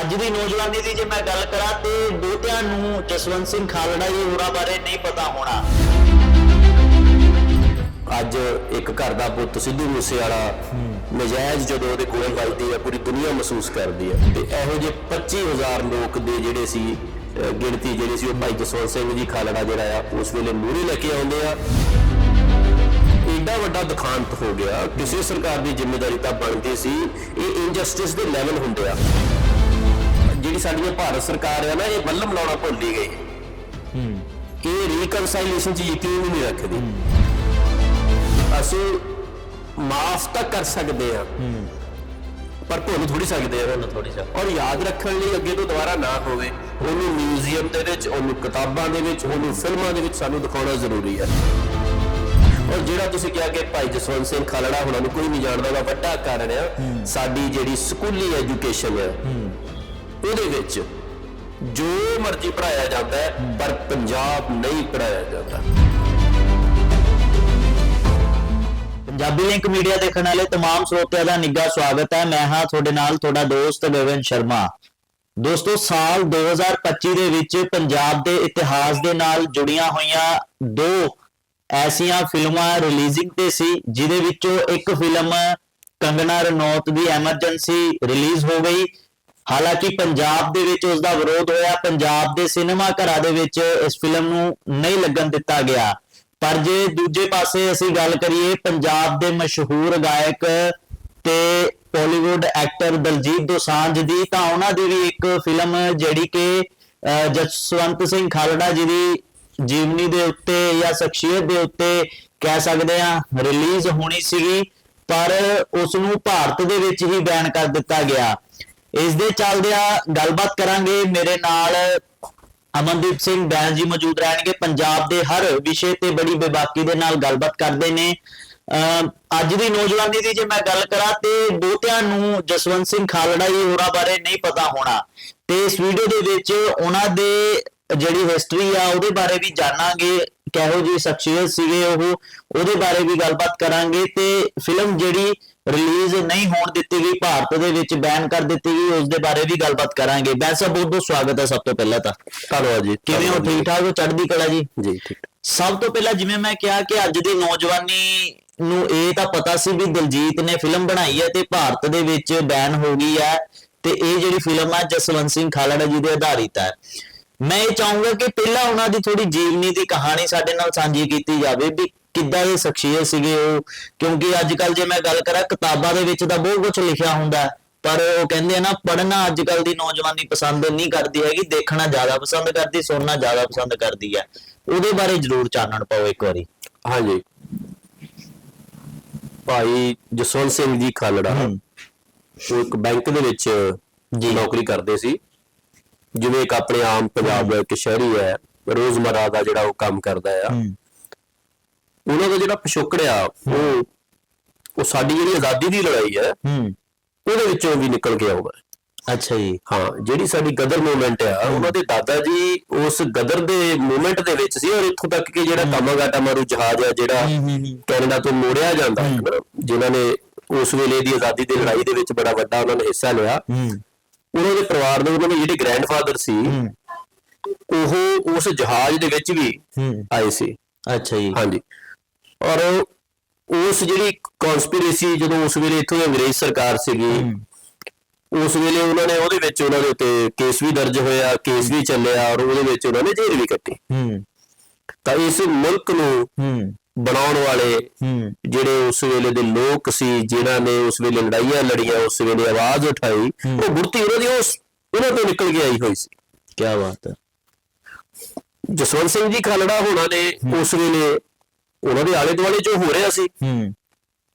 ਅੱਜ ਦੀ ਨੌਜਵਾਨੀ ਦੀ ਜੇ ਮੈਂ ਗੱਲ ਕਰਾਂ ਤੇ ਦੋਤਿਆਂ ਨੂੰ ਜਸਵੰਤ ਸਿੰਘ ਖਾਲੜਾ ਜੀ ਹੋਰਾਂ ਬਾਰੇ ਨਹੀਂ ਪਤਾ ਹੋਣਾ। ਅੱਜ ਇੱਕ ਘਰ ਦਾ ਪੁੱਤ ਸਿੱਧੂ ਮੂਸੇ ਵਾਲਾ ਨਜਾਇਜ਼ ਜਦੋਂ ਉਹਦੇ ਕੋਲ ਵੱਜਦੀ ਹੈ, ਪੂਰੀ ਦੁਨੀਆ ਮਹਿਸੂਸ ਕਰਦੀ ਹੈ। ਤੇ ਇਹੋ ਜਿਹੇ 25000 ਲੋਕ ਦੇ ਜਿਹੜੇ ਸੀ ਗਿਣਤੀ ਜਿਹੜੀ ਸੀ, ਉਹ ਭਾਈ ਜਸਵੰਤ ਸਿੰਘ ਜੀ ਖਾਲੜਾ ਜਿਹੜਾ ਆ, ਉਸ ਵੇਲੇ ਮੂਹਰੇ ਲੈ ਕੇ ਆਉਂਦੇ ਆ। ਏਡਾ ਵੱਡਾ ਦੁਖਾਂਤ ਹੋ ਗਿਆ, ਕਿਸੇ ਸਰਕਾਰ ਦੀ ਜ਼ਿੰਮੇਵਾਰੀ ਤਾਂ ਬਣਦੀ ਸੀ, ਇਹ ਇਨਜਸਟਿਸ ਦੇ ਲੈਵਲ ਹੁੰਦੇ ਆ। ਜਿਹੜੀ ਸਾਡੀ ਭਾਰਤ ਸਰਕਾਰ ਆ ਨਾ ਇਹ ਬੱਲਮ ਲਾਉਣਾ ਭੁੱਲ ਹੀ ਗਈ। ਇਹ ਰੀਕਨਸਾਈਲੇਸ਼ਨ ਚ ਯਕੀਨ ਹੀ ਨਹੀਂ ਰੱਖਦੀ। ਅਸੀਂ ਮਾਫ ਤਾਂ ਕਰ ਸਕਦੇ ਆ ਪਰ ਭੁੱਲ ਥੋੜੀ ਸਕਦੇ ਆ ਤੁਹਾਨੂੰ ਥੋੜੀ ਸਾ ਔਰ ਯਾਦ ਰੱਖਣ ਲਈ ਅੱਗੇ ਤੋਂ ਦੁਬਾਰਾ ਨਾ ਹੋਵੇ। ਉਹਨੂੰ ਮਿਊਜ਼ੀਅਮ ਦੇ ਵਿੱਚ ਉਹਨੂੰ ਕਿਤਾਬਾਂ ਦੇ ਵਿੱਚ ਉਹਨੂੰ ਫਿਲਮਾਂ ਦੇ ਵਿੱਚ ਸਾਨੂੰ ਦਿਖਾਉਣਾ ਜ਼ਰੂਰੀ ਹੈ। ਔਰ ਜਿਹੜਾ ਤੁਸੀਂ ਕਿਹਾ ਕਿ ਭਾਈ ਜਸਵੰਤ ਸਿੰਘ ਖਾਲੜਾ ਹੁਣਾਂ ਨੂੰ ਕੋਈ ਨਹੀਂ ਜਾਣਦਾ ਉਹਦਾ ਵੱਡਾ ਕਾਰਨ ਆ ਸਾਡੀ ਜਿਹੜੀ ਸਕੂਲੀ ਐਜੂਕੇਸ਼ਨ ਹੈ। ਉਹਦੇ ਵਿੱਚ ਜੋ ਮਰਜ਼ੀ ਪੜਾਇਆ ਜਾਂਦਾ ਹੈ ਪਰ ਪੰਜਾਬ ਨਹੀਂ ਪੜਾਇਆ ਜਾਂਦਾ ਪੰਜਾਬੀ ਲਿੰਕ ਮੀਡੀਆ ਦੇਖਣ ਵਾਲੇ तमाम ਸਰੋਤਿਆਂ ਦਾ ਨਿੱਘਾ ਸਵਾਗਤ ਹੈ ਮੈਂ ਹਾਂ ਤੁਹਾਡੇ ਨਾਲ ਤੁਹਾਡਾ ਦੋਸਤ ਗਗਨ ਸ਼ਰਮਾ ਦੋਸਤੋ ਸਾਲ 2025 ਦੇ ਵਿੱਚ ਪੰਜਾਬ ਦੇ ਇਤਿਹਾਸ ਦੇ ਨਾਲ ਜੁੜੀਆਂ ਹੋਈਆਂ ਦੋ ਐਸੀਆਂ ਫਿਲਮਾਂ ਰਿਲੀਜ਼ਿੰਗ ਤੇ ਸੀ ਜਿਹਦੇ ਵਿੱਚੋਂ ਇੱਕ ਫਿਲਮ ਕੰਗਨਾ ਰਣੌਤ ਦੀ ਐਮਰਜੈਂਸੀ ਰਿਲੀਜ਼ ਹੋ ਗਈ ਹਾਲਾਂਕਿ ਪੰਜਾਬ ਦੇ ਵਿੱਚ ਉਸ ਦਾ ਵਿਰੋਧ ਹੋਇਆ, ਪੰਜਾਬ ਦੇ ਸਿਨੇਮਾ ਘਰਾਂ ਦੇ ਵਿੱਚ ਇਸ ਫਿਲਮ ਨੂੰ ਨਹੀਂ ਲੱਗਣ ਦਿੱਤਾ ਗਿਆ। ਪਰ ਜੇ ਦੂਜੇ ਪਾਸੇ ਅਸੀਂ ਗੱਲ ਕਰੀਏ, ਪੰਜਾਬ ਦੇ ਮਸ਼ਹੂਰ ਗਾਇਕ ਤੇ ਬਾਲੀਵੁੱਡ ਐਕਟਰ ਦਲਜੀਤ ਦੋਸਾਂਝ ਦੀ, ਤਾਂ ਉਹਨਾਂ ਦੀ ਵੀ ਇੱਕ ਫਿਲਮ ਜਿਹੜੀ ਕਿ ਜਸਵੰਤ ਸਿੰਘ ਖਾਲੜਾ ਜੀ ਦੀ ਜੀਵਨੀ ਦੇ ਉੱਤੇ ਜਾਂ ਸ਼ਖਸੀਅਤ ਦੇ ਉੱਤੇ ਕਹਿ ਸਕਦੇ ਆ ਰਿਲੀਜ਼ ਹੋਣੀ ਸੀਗੀ, ਪਰ ਉਸ ਨੂੰ ਭਾਰਤ ਦੇ ਵਿੱਚ ਹੀ ਬੈਨ ਕਰ ਦਿੱਤਾ ਗਿਆ। ਇਸ ਦੇ ਚੱਲਦਿਆਂ ਗੱਲਬਾਤ ਕਰਾਂਗੇ। ਮੇਰੇ ਨਾਲ ਅਮਨਦੀਪ ਸਿੰਘ ਬੈਨ ਜੀ ਮੌਜੂਦ ਰਹਿਣਗੇ। ਪੰਜਾਬ ਦੇ ਹਰ ਵਿਸ਼ੇ ਤੇ ਬੜੀ ਬੇਬਾਕੀ ਦੇ ਨਾਲ ਗੱਲਬਾਤ ਕਰਦੇ ਨੇ। ਅੱਜ ਦੀ ਨੌਜਵਾਨੀ ਦੀ ਜੇ ਮੈਂ ਗੱਲ ਕਰਾਂ ਤੇ ਦੋਤਿਆਂ ਨੂੰ ਜਸਵੰਤ ਸਿੰਘ ਖਾਲੜਾ ਜੀ ਹੋਰਾਂ ਬਾਰੇ ਨਹੀਂ ਪਤਾ ਹੋਣਾ। ਤੇ ਇਸ ਵੀਡੀਓ ਦੇ ਵਿੱਚ ਉਹਨਾਂ ਦੇ ਜਿਹੜੀ ਹਿਸਟਰੀ ਆ, ਉਹਦੇ ਬਾਰੇ ਵੀ ਜਾਣਾਂਗੇ। ਕਿਹੋ ਜਿਹੀ ਸ਼ਖਸੀਅਤ ਸੀਗੇ ਉਹ। ਉਹਦੇ ਬਾਰੇ ਵੀ ਗੱਲਬਾਤ ਕਰਾਂਗੇ। ਤੇ ਫਿਲਮ ਜਿਹੜੀ ਰਿਲੀਜ਼ ਨਹੀਂ ਹੋਣ ਦਿੱਤੀ ਗਈ ਭਾਰਤ ਦੇ ਵਿੱਚ ਬੈਨ ਕਰ ਦਿੱਤੀ ਗਈ ਉਸ ਦੇ ਬਾਰੇ ਵੀ ਗੱਲਬਾਤ ਕਰਾਂਗੇ। ਸਾਹਿਬ ਬਹੁਤ ਬਹੁਤ ਸਵਾਗਤ ਹੈ ਸਭ ਤੋਂ ਪਹਿਲਾਂ ਤਾਂ। ਧੰਨਵਾਦ ਜੀ ਕਿਵੇਂ ਹੋ? ਠੀਕ ਠਾਕ ਹੋ? ਚੜ੍ਹਦੀ ਕਲਾ ਜੀ? ਜੀ ਠੀਕ। ਸਭ ਤੋਂ ਪਹਿਲਾਂ ਜਿਵੇਂ ਮੈਂ ਕਿਹਾ ਕਿ ਅੱਜ ਦੀ ਨੌਜਵਾਨੀ ਨੂੰ ਇਹ ਤਾਂ ਪਤਾ ਸੀ ਵੀ ਦਿਲਜੀਤ ਨੇ ਫਿਲਮ ਬਣਾਈ ਹੈ ਤੇ ਭਾਰਤ ਦੇ ਵਿੱਚ ਬੈਨ ਹੋ ਗਈ ਹੈ। ਤੇ ਇਹ ਜਿਹੜੀ ਫਿਲਮ ਹੈ ਜਸਵੰਤ ਸਿੰਘ ਖਾਲੜਾ ਜੀ ਦੇ ਆਧਾਰਿਤ ਹੈ। ਮੈਂ ਇਹ ਚਾਹੂੰਗਾ ਕਿ ਪਹਿਲਾਂ ਉਹਨਾਂ ਦੀ ਥੋੜੀ ਜੀਵਨੀ ਦੀ ਕਹਾਣੀ ਸਾਡੇ ਨਾਲ ਸਾਂਝੀ ਕੀਤੀ ਜਾਵੇ ਵੀ ਕਿੱਦਾਂ ਦੇ ਸ਼ਖਸੀਅਤ ਸੀਗੇ ਉਹ। ਕਿਉਂਕਿ ਅੱਜ ਕੱਲ ਜੇ ਮੈਂ ਗੱਲ ਕਰਾਂ ਕਿਤਾਬਾਂ ਦੇ ਵਿੱਚ ਤਾਂ ਬਹੁਤ ਕੁਝ ਲਿਖਿਆ ਹੁੰਦਾ ਪਰ ਉਹ ਕਹਿੰਦੇ ਆ ਨਾ ਪੜ੍ਹਨਾ ਅੱਜ ਕੱਲ ਦੀ ਨੌਜਵਾਨੀ ਪਸੰਦ ਨਹੀਂ ਕਰਦੀ ਹੈਗੀ ਦੇਖਣਾ ਜ਼ਿਆਦਾ ਪਸੰਦ ਕਰਦੀ ਸੁਣਨਾ ਜ਼ਿਆਦਾ ਪਸੰਦ ਕਰਦੀ ਹੈ। ਉਹਦੇ ਬਾਰੇ ਜ਼ਰੂਰ ਚਾਨਣ ਪਾਓ ਇੱਕ ਵਾਰੀ। ਹਾਂਜੀ। ਭਾਈ ਜਸਵੰਤ ਸਿੰਘ ਜੀ ਖਾਲੜਾ। ਉਹ ਇੱਕ ਬੈਂਕ ਦੇ ਵਿੱਚ ਜੀ। ਨੌਕਰੀ ਕਰਦੇ ਸੀ। ਜਿਵੇਂ ਇੱਕ ਆਪਣੇ ਆਮ ਪੰਜਾਬ ਦਾ ਇੱਕ ਸ਼ਹਿਰੀ ਹੈ ਰੋਜ਼ਮਰਾ ਦਾ ਜਿਹੜਾ ਉਹ ਕੰਮ ਕਰਦਾ ਆ। ਉਹਨਾਂ ਦਾ ਜਿਹੜਾ ਪਿਛੋਕੜ ਆ ਉਹ ਉਹ ਸਾਡੀ ਜਿਹੜੀ ਆਜ਼ਾਦੀ ਦੀ ਲੜਾਈ ਹੈ ਉਹਦੇ ਵਿੱਚੋਂ ਵੀ ਨਿਕਲ ਕੇ ਆਉਂਦਾ। ਅੱਛਾ ਜੀ। ਹਾਂ ਜਿਹੜੀ ਸਾਡੀ ਗਦਰ ਮੂਵਮੈਂਟ ਆ ਉਹਨਾਂ ਦੇ ਦਾਦਾ ਜੀ ਉਸ ਗਦਰ ਦੇ ਮੂਵਮੈਂਟ ਦੇ ਵਿੱਚ ਸੀ ਔਰ ਇੱਥੋਂ ਤੱਕ ਕਿ ਜਿਹੜਾ ਤਾਮਾਗਾਟਾ ਮਾਰੂ ਜਹਾਜ਼ ਆ ਜਿਹੜਾ ਕੈਨੇਡਾ ਤੋਂ ਮੋੜਿਆ ਜਾਂਦਾ ਜਿਨ੍ਹਾਂ ਨੇ ਉਸ ਵੇਲੇ ਦੀ ਆਜ਼ਾਦੀ ਦੀ ਲੜਾਈ ਦੇ ਵਿੱਚ ਬੜਾ ਵੱਡਾ ਉਹਨਾਂ ਨੇ ਹਿੱਸਾ ਲਿਆ। ਉਹਨਾਂ ਦੇ ਪਰਿਵਾਰ ਦੇ ਉਹਨਾਂ ਦੇ ਜਿਹੜੇ ਗ੍ਰੈਂਡਫਾਦਰ ਸੀ ਉਹ ਉਸ ਜਹਾਜ਼ ਦੇ ਵਿੱਚ ਵੀ ਆਏ ਸੀ। ਅੱਛਾ ਜੀ। ਹਾਂਜੀ। ਔਰ ਉਸ ਜਿਹੜੀ ਕਨਸਪੀਰੇਸੀ ਜਦੋਂ ਉਸ ਵੇਲੇ ਇੱਥੋਂ ਅੰਗਰੇਜ਼ ਸਰਕਾਰ ਸੀਗੀ ਉਸ ਵੇਲੇ ਉਹਨਾਂ ਨੇ ਉਹਦੇ ਵਿੱਚ ਉਹਨਾਂ ਦੇ ਉੱਤੇ ਕੇਸ ਵੀ ਦਰਜ ਹੋਇਆ ਕੇਸ ਵੀ ਚੱਲਿਆ ਔਰ ਉਹਦੇ ਵਿੱਚ ਉਹਨਾਂ ਨੇ ਜੇਲ੍ਹ ਵੀ ਕੱਟੀ। ਹੂੰ। ਤਾਂ ਇਸ ਮੁਲਕ ਨੂੰ ਹੂੰ। ਬਣਾਉਣ ਵਾਲੇ ਜਿਹੜੇ ਉਸ ਵੇਲੇ ਦੇ ਲੋਕ ਸੀ ਜਿਨ੍ਹਾਂ ਨੇ ਉਸ ਵੇਲੇ ਲੜਾਈਆਂ ਲੜੀਆਂ ਉਸ ਵੇਲੇ ਆਵਾਜ਼ ਉਠਾਈ ਉਹ ਗੁਰਤੀ ਉਹਨਾਂ ਦੀ ਉਸ ਉਹਨਾਂ ਤੋਂ ਨਿਕਲ ਕੇ ਆਈ ਹੋਈ ਸੀ। ਕੀ ਬਾਤ ਹੈ। ਜਸਵੰਤ ਸਿੰਘ ਜੀ ਖਾਲੜਾ ਹੋਣਾ ਨੇ ਉਸ ਵੇਲੇ ਉਹਨਾਂ ਦੇ ਆਲੇ ਦੁਆਲੇ ਜੋ ਹੋ ਰਿਹਾ ਸੀ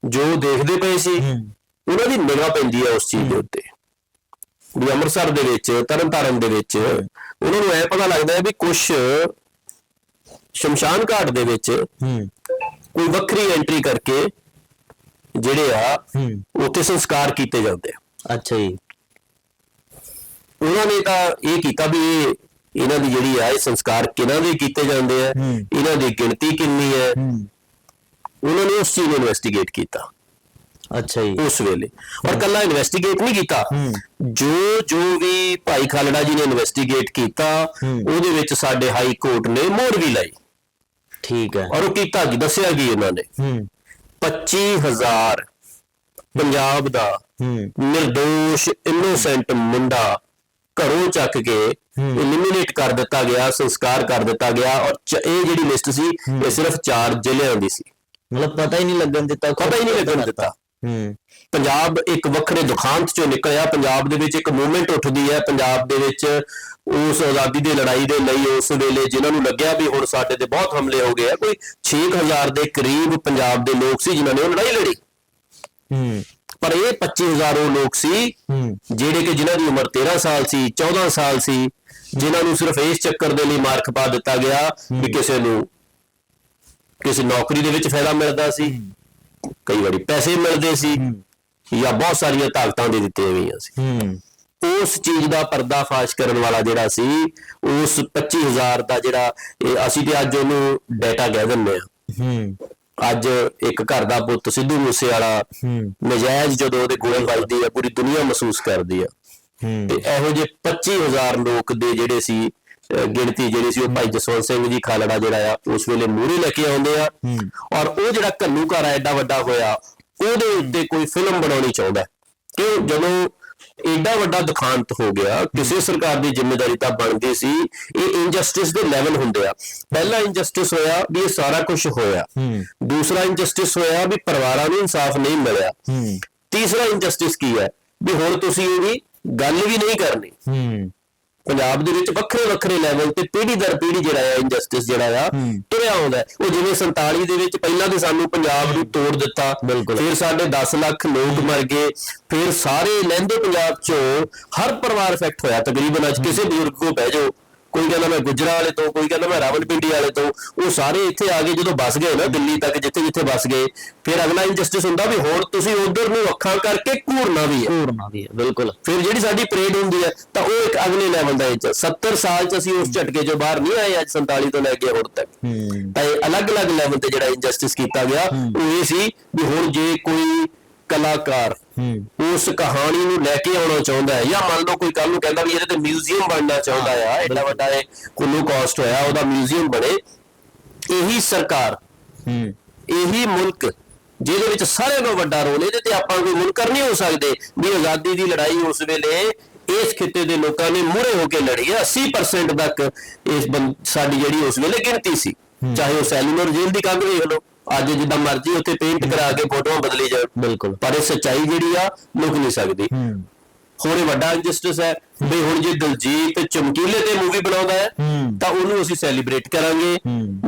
ਜੋ ਦੇਖਦੇ ਪਏ ਸੀ ਉਹਨਾਂ ਦੀ ਨਿਗਾਹ ਪੈਂਦੀ ਹੈ ਉਸ ਚੀਜ਼ ਦੇ ਉੱਤੇ। ਵੀ ਅੰਮ੍ਰਿਤਸਰ ਦੇ ਵਿੱਚ ਤਰਨਤਾਰਨ ਦੇ ਵਿੱਚ ਉਹਨਾਂ ਨੂੰ ਐ ਪਤਾ ਲੱਗਦਾ ਹੈ ਵੀ ਕੁਝ ਸ਼ਮਸ਼ਾਨ ਘਾਟ ਦੇ ਵਿੱਚ ਹੂੰ। ਕੋਈ ਵੱਖਰੀ ਐਂਟਰੀ ਕਰਕੇ ਜਿਹੜੇ ਆ ਹੂੰ। ਉੱਥੇ ਸੰਸਕਾਰ ਕੀਤੇ ਜਾਂਦੇ ਆ। ਅੱਛਾ ਜੀ। ਉਹਨਾਂ ਨੇ ਤਾਂ ਇਹ ਕੀਤਾ ਵੀ ਇਹ ਇਹਨਾਂ ਦੀ ਜਿਹੜੀ ਆ ਇਹ ਸੰਸਕਾਰ ਕਿਹਨਾਂ ਦੇ ਕੀਤੇ ਜਾਂਦੇ ਆ। ਇਹਨਾਂ ਦੀ ਗਿਣਤੀ ਕਿੰਨੀ ਹੈ? ਹੂੰ। ਉਹਨਾਂ ਨੇ ਉਸ ਚੀਜ਼ ਨੂੰ ਇਨਵੈਸਟੀਗੇਟ ਕੀਤਾ। ਅੱਛਾ ਜੀ। ਉਸ ਵੇਲੇ। ਔਰ ਕੱਲਾ ਇਨਵੈਸਟੀਗੇਟ ਨਹੀਂ ਕੀਤਾ। ਜੋ ਜੋ ਵੀ ਭਾਈ ਖਾਲੜਾ ਜੀ ਨੇ ਇਨਵੈਸਟੀਗੇਟ ਕੀਤਾ ਉਹਦੇ ਵਿੱਚ ਸਾਡੇ ਹਾਈ ਕੋਰਟ ਨੇ ਮੋਹਰ ਵੀ ਲਾਈ। ਠੀਕ ਹੈ। ਔਰ ਉਹ ਕੀਤਾ ਕੀ ਦੱਸਿਆ ਕੀ ਇਹਨਾਂ ਨੇ? ਹੂੰ। 25000 ਪੰਜਾਬ ਦਾ ਨਿਰਦੋਸ਼ ਇਨੋਸੈਂਟ ਮੁੰਡਾ ਘਰੋਂ ਚੱਕ ਕੇ ਐਲੀਮੀਨੇਟ ਕਰ ਦਿੱਤਾ ਗਿਆ ਸੰਸਕਾਰ ਕਰ ਦਿੱਤਾ ਗਿਆ ਔਰ ਇਹ ਜਿਹੜੀ ਲਿਸਟ ਸੀ ਇਹ ਸਿਰਫ 4 ਜ਼ਿਲ੍ਹਿਆਂ ਦੀ ਸੀ। ਮਤਲਬ ਪਤਾ ਹੀ ਨਹੀਂ ਲੱਗਣ ਦਿੱਤਾ ਪਤਾ ਹੀ ਨਹੀਂ ਲੱਗਣ ਦਿੱਤਾ। ਹੂੰ। ਪੰਜਾਬ ਇੱਕ ਵੱਖਰੇ ਦੁਖਾਂਤ ਚੋਂ ਨਿਕਲਿਆ। ਪੰਜਾਬ ਦੇ ਵਿੱਚ ਇੱਕ ਮੂਵਮੈਂਟ ਉੱਠਦੀ ਹੈ। ਪੰਜਾਬ ਦੇ ਵਿੱਚ ਉਸ ਆਜ਼ਾਦੀ ਦੀ ਲੜਾਈ ਦੇ ਲਈ ਉਸ ਵੇਲੇ ਜਿਨ੍ਹਾਂ ਨੂੰ ਲੱਗਿਆ ਵੀ ਹੁਣ ਸਾਡੇ ਤੇ ਬਹੁਤ ਹਮਲੇ ਹੋ ਗਏ ਆ ਕੋਈ 6000 ਦੇ ਕਰੀਬ ਪੰਜਾਬ ਦੇ ਲੋਕ ਸੀ ਜਿਨ੍ਹਾਂ ਨੇ ਉਹ ਲੜਾਈ ਲੜੀ। ਹੂੰ। ਪਰ ਇਹ 25000 ਉਹ ਲੋਕ ਸੀ ਜਿਹੜੇ ਕਿ ਜਿਨ੍ਹਾਂ ਦੀ ਉਮਰ 13 ਸਾਲ ਸੀ 14 ਸਾਲ ਸੀ ਜਿਨ੍ਹਾਂ ਨੂੰ ਸਿਰਫ ਇਸ ਚੱਕਰ ਦੇ ਲਈ ਮਾਰ ਖਪਾ ਦਿੱਤਾ ਗਿਆ ਵੀ ਕਿਸੇ ਨੂੰ ਕਿਸੇ ਨੌਕਰੀ ਦੇ ਵਿੱਚ ਫਾਇਦਾ ਮਿਲਦਾ ਸੀ ਕਈ ਵਾਰੀ ਪੈਸੇ ਮਿਲਦੇ ਸੀ ਜਾਂ ਬਹੁਤ ਸਾਰੀਆਂ ਤਾਕਤਾਂ ਦੇ ਦਿੱਤੀਆਂ ਗਈਆਂ ਸੀ। ਹੂੰ। ਉਸ ਚੀਜ਼ ਦਾ ਪਰਦਾਫਾਸ਼ ਕਰਨ ਵਾਲਾ ਜਿਹੜਾ ਸੀ ਉਸ 25000 ਦਾ ਜਿਹੜਾ ਅਸੀਂ ਤੇ ਅੱਜ ਉਹਨੂੰ ਡਾਟਾ ਕਹਿ ਦਿੰਦੇ ਆ ਹੂੰ। ਅੱਜ ਇੱਕ ਘਰ ਦਾ ਪੁੱਤ ਸਿੱਧੂ ਮੂਸੇ ਵਾਲਾ ਨਜਾਇਜ਼ ਜਦੋਂ ਉਹਦੇ ਗੋਲੇ ਵੱਜਦੀ ਆ ਪੂਰੀ ਦੁਨੀਆ ਮਹਿਸੂਸ ਕਰਦੀ ਆ। ਤੇ ਇਹੋ ਜਿਹੇ 25000 ਲੋਕ ਦੇ ਜਿਹੜੇ ਸੀ ਗਿਣਤੀ ਜਿਹੜੀ ਸੀ ਉਹ ਭਾਈ ਜਸਵੰਤ ਸਿੰਘ ਜੀ ਖਾਲੜਾ ਜਿਹੜਾ ਆ ਉਸ ਵੇਲੇ ਮੂਹਰੇ ਲੈ ਕੇ ਆਉਂਦੇ ਆ। ਔਰ ਉਹ ਜਿਹੜਾ ਘੱਲੂ ਘਰ ਆ ਐਡਾ ਵੱਡਾ ਹੋਇਆ ਉਹਦੇ ਉੱਤੇ ਕੋਈ ਫਿਲਮ ਬਣਾਉਣੀ ਚਾਹੁੰਦਾ। ਕਿਉਂ? ਜਦੋਂ ਐਡਾ ਵੱਡਾ ਦੁਖਾਂਤ ਹੋ ਗਿਆ ਕਿਸੇ ਸਰਕਾਰ ਦੀ ਜ਼ਿੰਮੇਵਾਰੀ ਤਾਂ ਬਣਦੀ ਸੀ ਇਹ ਇਨਜਸਟਿਸ ਦੇ ਲੈਵਲ ਹੁੰਦੇ ਆ। ਪਹਿਲਾ ਇਨਜਸਟਿਸ ਹੋਇਆ ਵੀ ਇਹ ਸਾਰਾ ਕੁਝ ਹੋਇਆ। ਦੂਸਰਾ ਇਨਜਸਟਿਸ ਹੋਇਆ ਵੀ ਪਰਿਵਾਰਾਂ ਨੂੰ ਇਨਸਾਫ ਨਹੀਂ ਮਿਲਿਆ। ਤੀਸਰਾ ਇਨਜਸਟਿਸ ਕੀ ਹੈ? ਵੀ ਹੁਣ ਤੁਸੀਂ ਇਹਦੀ ਗੱਲ ਵੀ ਨਹੀਂ ਕਰਨੀ। ਹੂੰ। ਪੰਜਾਬ ਦੇ ਵਿੱਚ ਵੱਖਰੇ ਵੱਖਰੇ ਲੈਵਲ ਤੇ ਪੀੜ੍ਹੀ ਦਰ ਪੀੜ੍ਹੀ ਜਿਹੜਾ ਹੈ ਇਨਜਸਟਿਸ ਜਿਹੜਾ ਆ ਤੁਰਿਆ ਆਉਂਦਾ। ਉਹ ਜਿਵੇਂ 47 ਦੇ ਵਿੱਚ ਪਹਿਲਾਂ ਤੇ ਸਾਨੂੰ ਪੰਜਾਬ ਨੂੰ ਤੋੜ ਦਿੱਤਾ। ਫਿਰ ਸਾਡੇ 10 ਲੱਖ ਲੋਕ ਮਰ ਗਏ ਫਿਰ ਸਾਰੇ ਲਹਿੰਦੇ ਪੰਜਾਬ ਚੋਂ ਹਰ ਪਰਿਵਾਰ ਇਫੈਕਟ ਹੋਇਆ ਤਕਰੀਬਨ ਅੱਜ ਕਿਸੇ ਬਜ਼ੁਰਗ ਕੋ ਬਹਿ ਜਾਓ ਕੋਈ ਕਹਿੰਦਾ ਮੈਂ ਗੁਜਰਾ ਵਾਲੇ ਤੋਂ ਕੋਈ ਕਹਿੰਦਾ ਮੈਂ ਰਾਵਲਪਿੰਡੀ ਵਾਲੇ ਤੋਂ ਉਹ ਸਾਰੇ ਇੱਥੇ ਆ ਕੇ ਜਦੋਂ ਬਸ ਗਏ ਨਾ ਦਿੱਲੀ ਤੱਕ ਜਿੱਥੇ ਜਿੱਥੇ ਬਸ ਗਏ ਫਿਰ ਅਗਲਾ ਇਨਜਸਟਿਸ ਹੁੰਦਾ ਵੀ ਹੁਣ ਤੁਸੀਂ ਉਧਰ ਨੂੰ ਅੱਖਾਂ ਕਰਕੇ ਘੂਰਨਾ ਵੀ ਹੈ। ਪੂਰਨਾ ਵੀ ਹੈ ਬਿਲਕੁਲ। ਫਿਰ ਜਿਹੜੀ ਸਾਡੀ ਪਰੇਡ ਹੁੰਦੀ ਹੈ ਤਾਂ ਉਹ ਇੱਕ ਅਗਲੇ ਲੈਵਲ ਦਾ ਵਿੱਚ 70 ਸਾਲ ਚ ਅਸੀਂ ਉਸ ਝਟਕੇ ਚੋਂ ਬਾਹਰ ਨਹੀਂ ਆਏ ਅੱਜ 47 ਤੋਂ ਲੈ ਕੇ ਹੁਣ ਤੱਕ। ਤਾਂ ਇਹ ਅਲੱਗ-ਅਲੱਗ ਲੈਵਲ ਤੇ ਜਿਹੜਾ ਇਨਜਸਟਿਸ ਕੀਤਾ ਗਿਆ ਉਹ ਇਹ ਸੀ ਵੀ ਹੁਣ ਜੇ ਕੋਈ ਕਲਾਕਾਰ ਉਸ ਕਹਾਣੀ ਨੂੰ ਲੈ ਕੇ ਆਉਣਾ ਚਾਹੁੰਦਾ ਹੈ। ਜਾਂ ਮੰਨ ਲਓ ਕੋਈ ਕੱਲ ਨੂੰ ਕਹਿੰਦਾ ਵੀ ਇਹਦੇ ਤੇ ਮਿਊਜ਼ੀਅਮ ਬਣਨਾ ਚਾਹੁੰਦਾ ਆ ਐਡਾ ਵੱਡਾ ਇਹ ਕੁੱਲੂ ਕਾਸਟ ਹੋਇਆ ਉਹਦਾ ਮਿਊਜ਼ੀਅਮ ਬਣੇ। ਇਹੀ ਸਰਕਾਰ ਹੂੰ। ਇਹੀ ਮੁਲਕ ਜਿਹਦੇ ਵਿੱਚ ਸਾਰਿਆਂ ਨਾਲੋਂ ਵੱਡਾ ਰੋਲ ਇਹਦੇ ਤੇ ਆਪਾਂ ਕੋਈ ਮੁਨਕਰ ਨਹੀਂ ਹੋ ਸਕਦੇ ਵੀ ਆਜ਼ਾਦੀ ਦੀ ਲੜਾਈ ਉਸ ਵੇਲੇ ਇਸ ਖਿੱਤੇ ਦੇ ਲੋਕਾਂ ਨੇ ਮੂਹਰੇ ਹੋ ਕੇ ਲੜੀ ਹੈ। 80% ਤੱਕ ਇਸ ਸਾਡੀ ਜਿਹੜੀ ਉਸ ਵੇਲੇ ਗਿਣਤੀ ਸੀ ਚਾਹੇ ਉਹ ਸੈਲੂਲਰ ਜੇਲ੍ਹ ਦੀ ਕੰਧ ਵੇਖ ਲਓ। ਅੱਜ ਜਿੱਦਾਂ ਮਰਜ਼ੀ ਉੱਥੇ ਪੇਂਟ ਕਰਾ ਕੇ ਫੋਟੋਆਂ ਬਦਲੀ ਜਾਣ ਬਿਲਕੁਲ। ਪਰ ਇਹ ਸੱਚਾਈ ਜਿਹੜੀ ਆ ਲੁਕ ਨਹੀਂ ਸਕਦੀ। ਹੋਰ ਇਹ ਵੱਡਾ ਇੰਜਸਟਿਸ ਹੈ ਵੀ ਹੁਣ ਜੇ ਦਲਜੀਤ ਚਮਕੀਲੇ ਤੇ ਮੂਵੀ ਬਣਾਉਂਦਾ ਹੈ ਤਾਂ ਉਹਨੂੰ ਅਸੀਂ ਸੈਲੀਬ੍ਰੇਟ ਕਰਾਂਗੇ।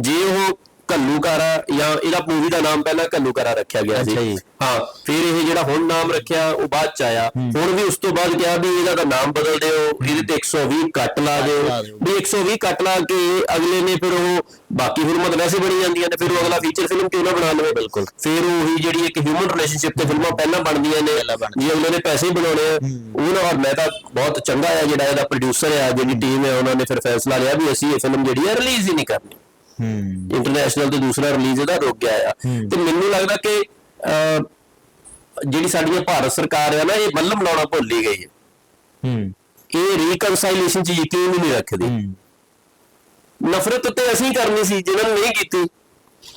ਜੇ ਉਹ ਕੱਲੂਕਾਰਾ ਜਾਂ ਇਹਦਾ ਮੂਵੀ ਦਾ ਨਾਮ ਪਹਿਲਾਂ ਕੱਲੂਕਾਰਾ ਰੱਖਿਆ ਗਿਆ ਅੱਛਾ ਜੀ। ਸੀ ਹਾਂ ਫਿਰ ਇਹ ਜਿਹੜਾ ਹੁਣ ਨਾਮ ਰੱਖਿਆ ਉਹ ਬਾਅਦ ਚ ਆਇਆ ਹੁਣ ਵੀ ਉਸ ਤੋਂ ਬਾਅਦ ਕਿਹਾ ਵੀ ਇਹਦਾ ਤਾਂ ਨਾਮ ਬਦਲ ਦਿਓ ਇਹਦੇ ਤੇ 120 ਕੱਟ ਲਾ ਦਿਓ ਲਾ ਦਿਓ। ਵੀ 120 ਕੱਟ ਲਾ ਕੇ ਅਗਲੇ ਨੇ ਫਿਰ ਉਹ ਬਾਕੀ ਫਿਲਮਾਂ ਤਾਂ ਵੈਸੇ ਬਣੀ ਜਾਂਦੀਆਂ ਨੇ ਫਿਰ ਉਹ ਅਗਲਾ ਫੀਚਰ ਫਿਲਮ ਕਿਉਂ ਨਾ ਬਣਾ ਲਵੇ ਬਿਲਕੁਲ। ਫਿਰ ਉਹੀ ਜਿਹੜੀ ਇੱਕ ਹਿਊਮਨ ਰਿਲੇਸ਼ਨਸ਼ਿਪ ਤੇ ਫਿਲਮਾਂ ਪਹਿਲਾਂ ਬਣਦੀਆਂ ਨੇ ਪਹਿਲਾਂ ਬਣਦੀਆਂ। ਜੇ ਅਗਲੇ ਨੇ ਪੈਸੇ ਹੀ ਬਣਾਉਣੇ ਆ ਉਹਨਾਂ ਔਰ ਮੈਂ ਤਾਂ ਬਹੁਤ ਚੰਗਾ ਆ ਜਿਹੜਾ ਇਹਦਾ ਪ੍ਰੋਡਿਊਸਰ ਆ ਜਿਹੜੀ ਟੀਮ ਹੈ ਉਹਨਾਂ ਨੇ ਫਿਰ ਫੈਸਲਾ ਲਿਆ ਵੀ ਅਸੀਂ ਇਹ ਫਿਲਮ ਜਿਹੜੀ ਹੈ ਰਿਲੀਜ਼ ਹੀ ਨਹੀਂ ਕਰਨੀ ਇੰਟਰਨੈਸ਼ਨਲ ਤੇ ਦੂਸਰਾ ਰਿਲੀਜ਼ ਇਹਦਾ ਰੁਕ ਗਿਆ ਆ। ਤੇ ਮੈਨੂੰ ਲੱਗਦਾ ਕਿ ਜਿਹੜੀ ਸਾਡੀ ਭਾਰਤ ਸਰਕਾਰ ਆ ਨਾ ਇਹ ਮੱਲਮ ਲਾਉਣਾ ਭੁੱਲ ਹੀ ਗਈ ਹੈ ਹੂੰ। ਇਹ ਰੀਕਨਸਾਈਲੇਸ਼ਨ ਚ ਯਕੀਨ ਨਹੀਂ ਰੱਖਦੀ। ਨਫ਼ਰਤ ਤੇ ਅਸੀਂ ਕਰਨੀ ਸੀ ਜਿਹਨਾਂ ਨੇ ਨਹੀਂ ਕੀਤੀ।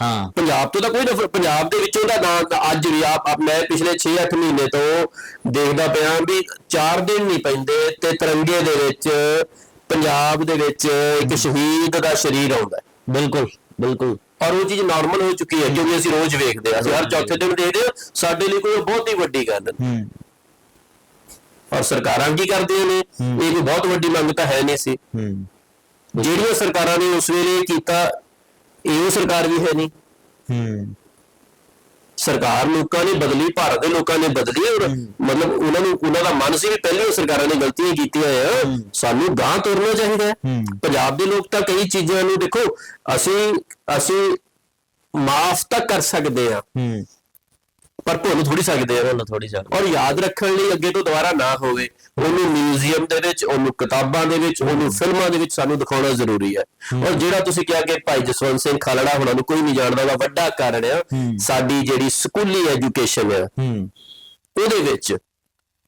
ਹਾਂ। ਪੰਜਾਬ ਤੋਂ ਤਾਂ ਕੋਈ ਨਫ਼ਰਤ ਪੰਜਾਬ ਦੇ ਵਿੱਚੋਂ ਦਾ ਨਾਂ ਅੱਜ ਵੀ ਆਪ ਆਪ ਮੈਂ ਪਿਛਲੇ 6-8 ਮਹੀਨੇ ਤੋਂ ਦੇਖਦਾ ਪਿਆ ਵੀ 4 ਦਿਨ ਨਹੀਂ ਪੈਂਦੇ ਤੇ ਤਿਰੰਗੇ ਦੇ ਵਿੱਚ ਪੰਜਾਬ ਦੇ ਵਿੱਚ ਇੱਕ ਸ਼ਹੀਦ ਦਾ ਸ਼ਰੀਰ ਆਉਂਦਾ। ਬਿਲਕੁਲ ਬਿਲਕੁਲ। ਔਰ ਉਹ ਚੀਜ਼ ਨਾਰਮਲ ਹੋ ਚੁੱਕੀ ਹੈ ਕਿਉਂਕਿ ਅਸੀਂ ਰੋਜ਼ ਵੇਖਦੇ ਹਾਂ। ਅਸੀਂ ਹਰ ਚੌਥੇ ਦਿਨ ਦੇਖਦੇ ਹਾਂ ਸਾਡੇ ਲਈ ਕੋਈ ਬਹੁਤ ਹੀ ਵੱਡੀ ਗੱਲ ਹੈ। ਔਰ ਸਰਕਾਰਾਂ ਕੀ ਕਰਦੀਆਂ ਨੇ? ਇਹ ਕੋਈ ਬਹੁਤ ਵੱਡੀ ਮੰਗ ਤਾਂ ਹੈ ਨਹੀਂ ਸੀ। ਜਿਹੜੀਆਂ ਸਰਕਾਰਾਂ ਨੇ ਉਸ ਵੇਲੇ ਕੀਤਾ ਇਹੋ ਸਰਕਾਰ ਵੀ ਹੈ ਨਹੀਂ। ਸਰਕਾਰ ਲੋਕਾਂ ਨੇ ਬਦਲੀ ਭਾਰਤ ਦੇ ਲੋਕਾਂ ਨੇ ਬਦਲੀ ਔਰ ਮਤਲਬ ਉਹਨਾਂ ਨੂੰ ਉਹਨਾਂ ਦਾ ਮਨ ਸੀ ਵੀ ਪਹਿਲੀਆਂ ਸਰਕਾਰਾਂ ਨੇ ਗਲਤੀਆਂ ਕੀਤੀਆਂ ਆ। ਸਾਨੂੰ ਗਾਂ ਤੁਰਨਾ ਚਾਹੀਦਾ ਹੈ। ਪੰਜਾਬ ਦੇ ਲੋਕ ਤਾਂ ਕਈ ਚੀਜ਼ਾਂ ਨੂੰ ਦੇਖੋ ਅਸੀਂ ਅਸੀਂ ਮਾਫ ਤਾਂ ਕਰ ਸਕਦੇ ਆ ਪਰ ਭੁੱਲ ਥੋੜੀ ਸਕਦੇ ਆ ਬੋਲ ਥੋੜੀ ਜਿਹਾ ਔਰ ਯਾਦ ਰੱਖਣ ਲਈ ਅੱਗੇ ਤੋਂ ਦੁਬਾਰਾ ਨਾ ਹੋਵੇ। ਉਹਨੂੰ ਮਿਊਜ਼ੀਅਮ ਦੇ ਵਿੱਚ ਉਹਨੂੰ ਕਿਤਾਬਾਂ ਦੇ ਵਿੱਚ ਉਹਨੂੰ ਫਿਲਮਾਂ ਦੇ ਵਿੱਚ ਸਾਨੂੰ ਦਿਖਾਉਣਾ ਜ਼ਰੂਰੀ ਹੈ। ਔਰ ਜਿਹੜਾ ਤੁਸੀਂ ਕਿਹਾ ਕਿ ਭਾਈ ਜਸਵੰਤ ਸਿੰਘ ਖਾਲੜਾ ਹੁਣਾਂ ਨੂੰ ਕੋਈ ਨਹੀਂ ਜਾਣਦਾ ਉਹਦਾ ਵੱਡਾ ਕਾਰਨ ਆ ਸਾਡੀ ਜਿਹੜੀ ਸਕੂਲੀ ਐਜੂਕੇਸ਼ਨ ਹੈ ਹੂੰ। ਉਹਦੇ ਵਿੱਚ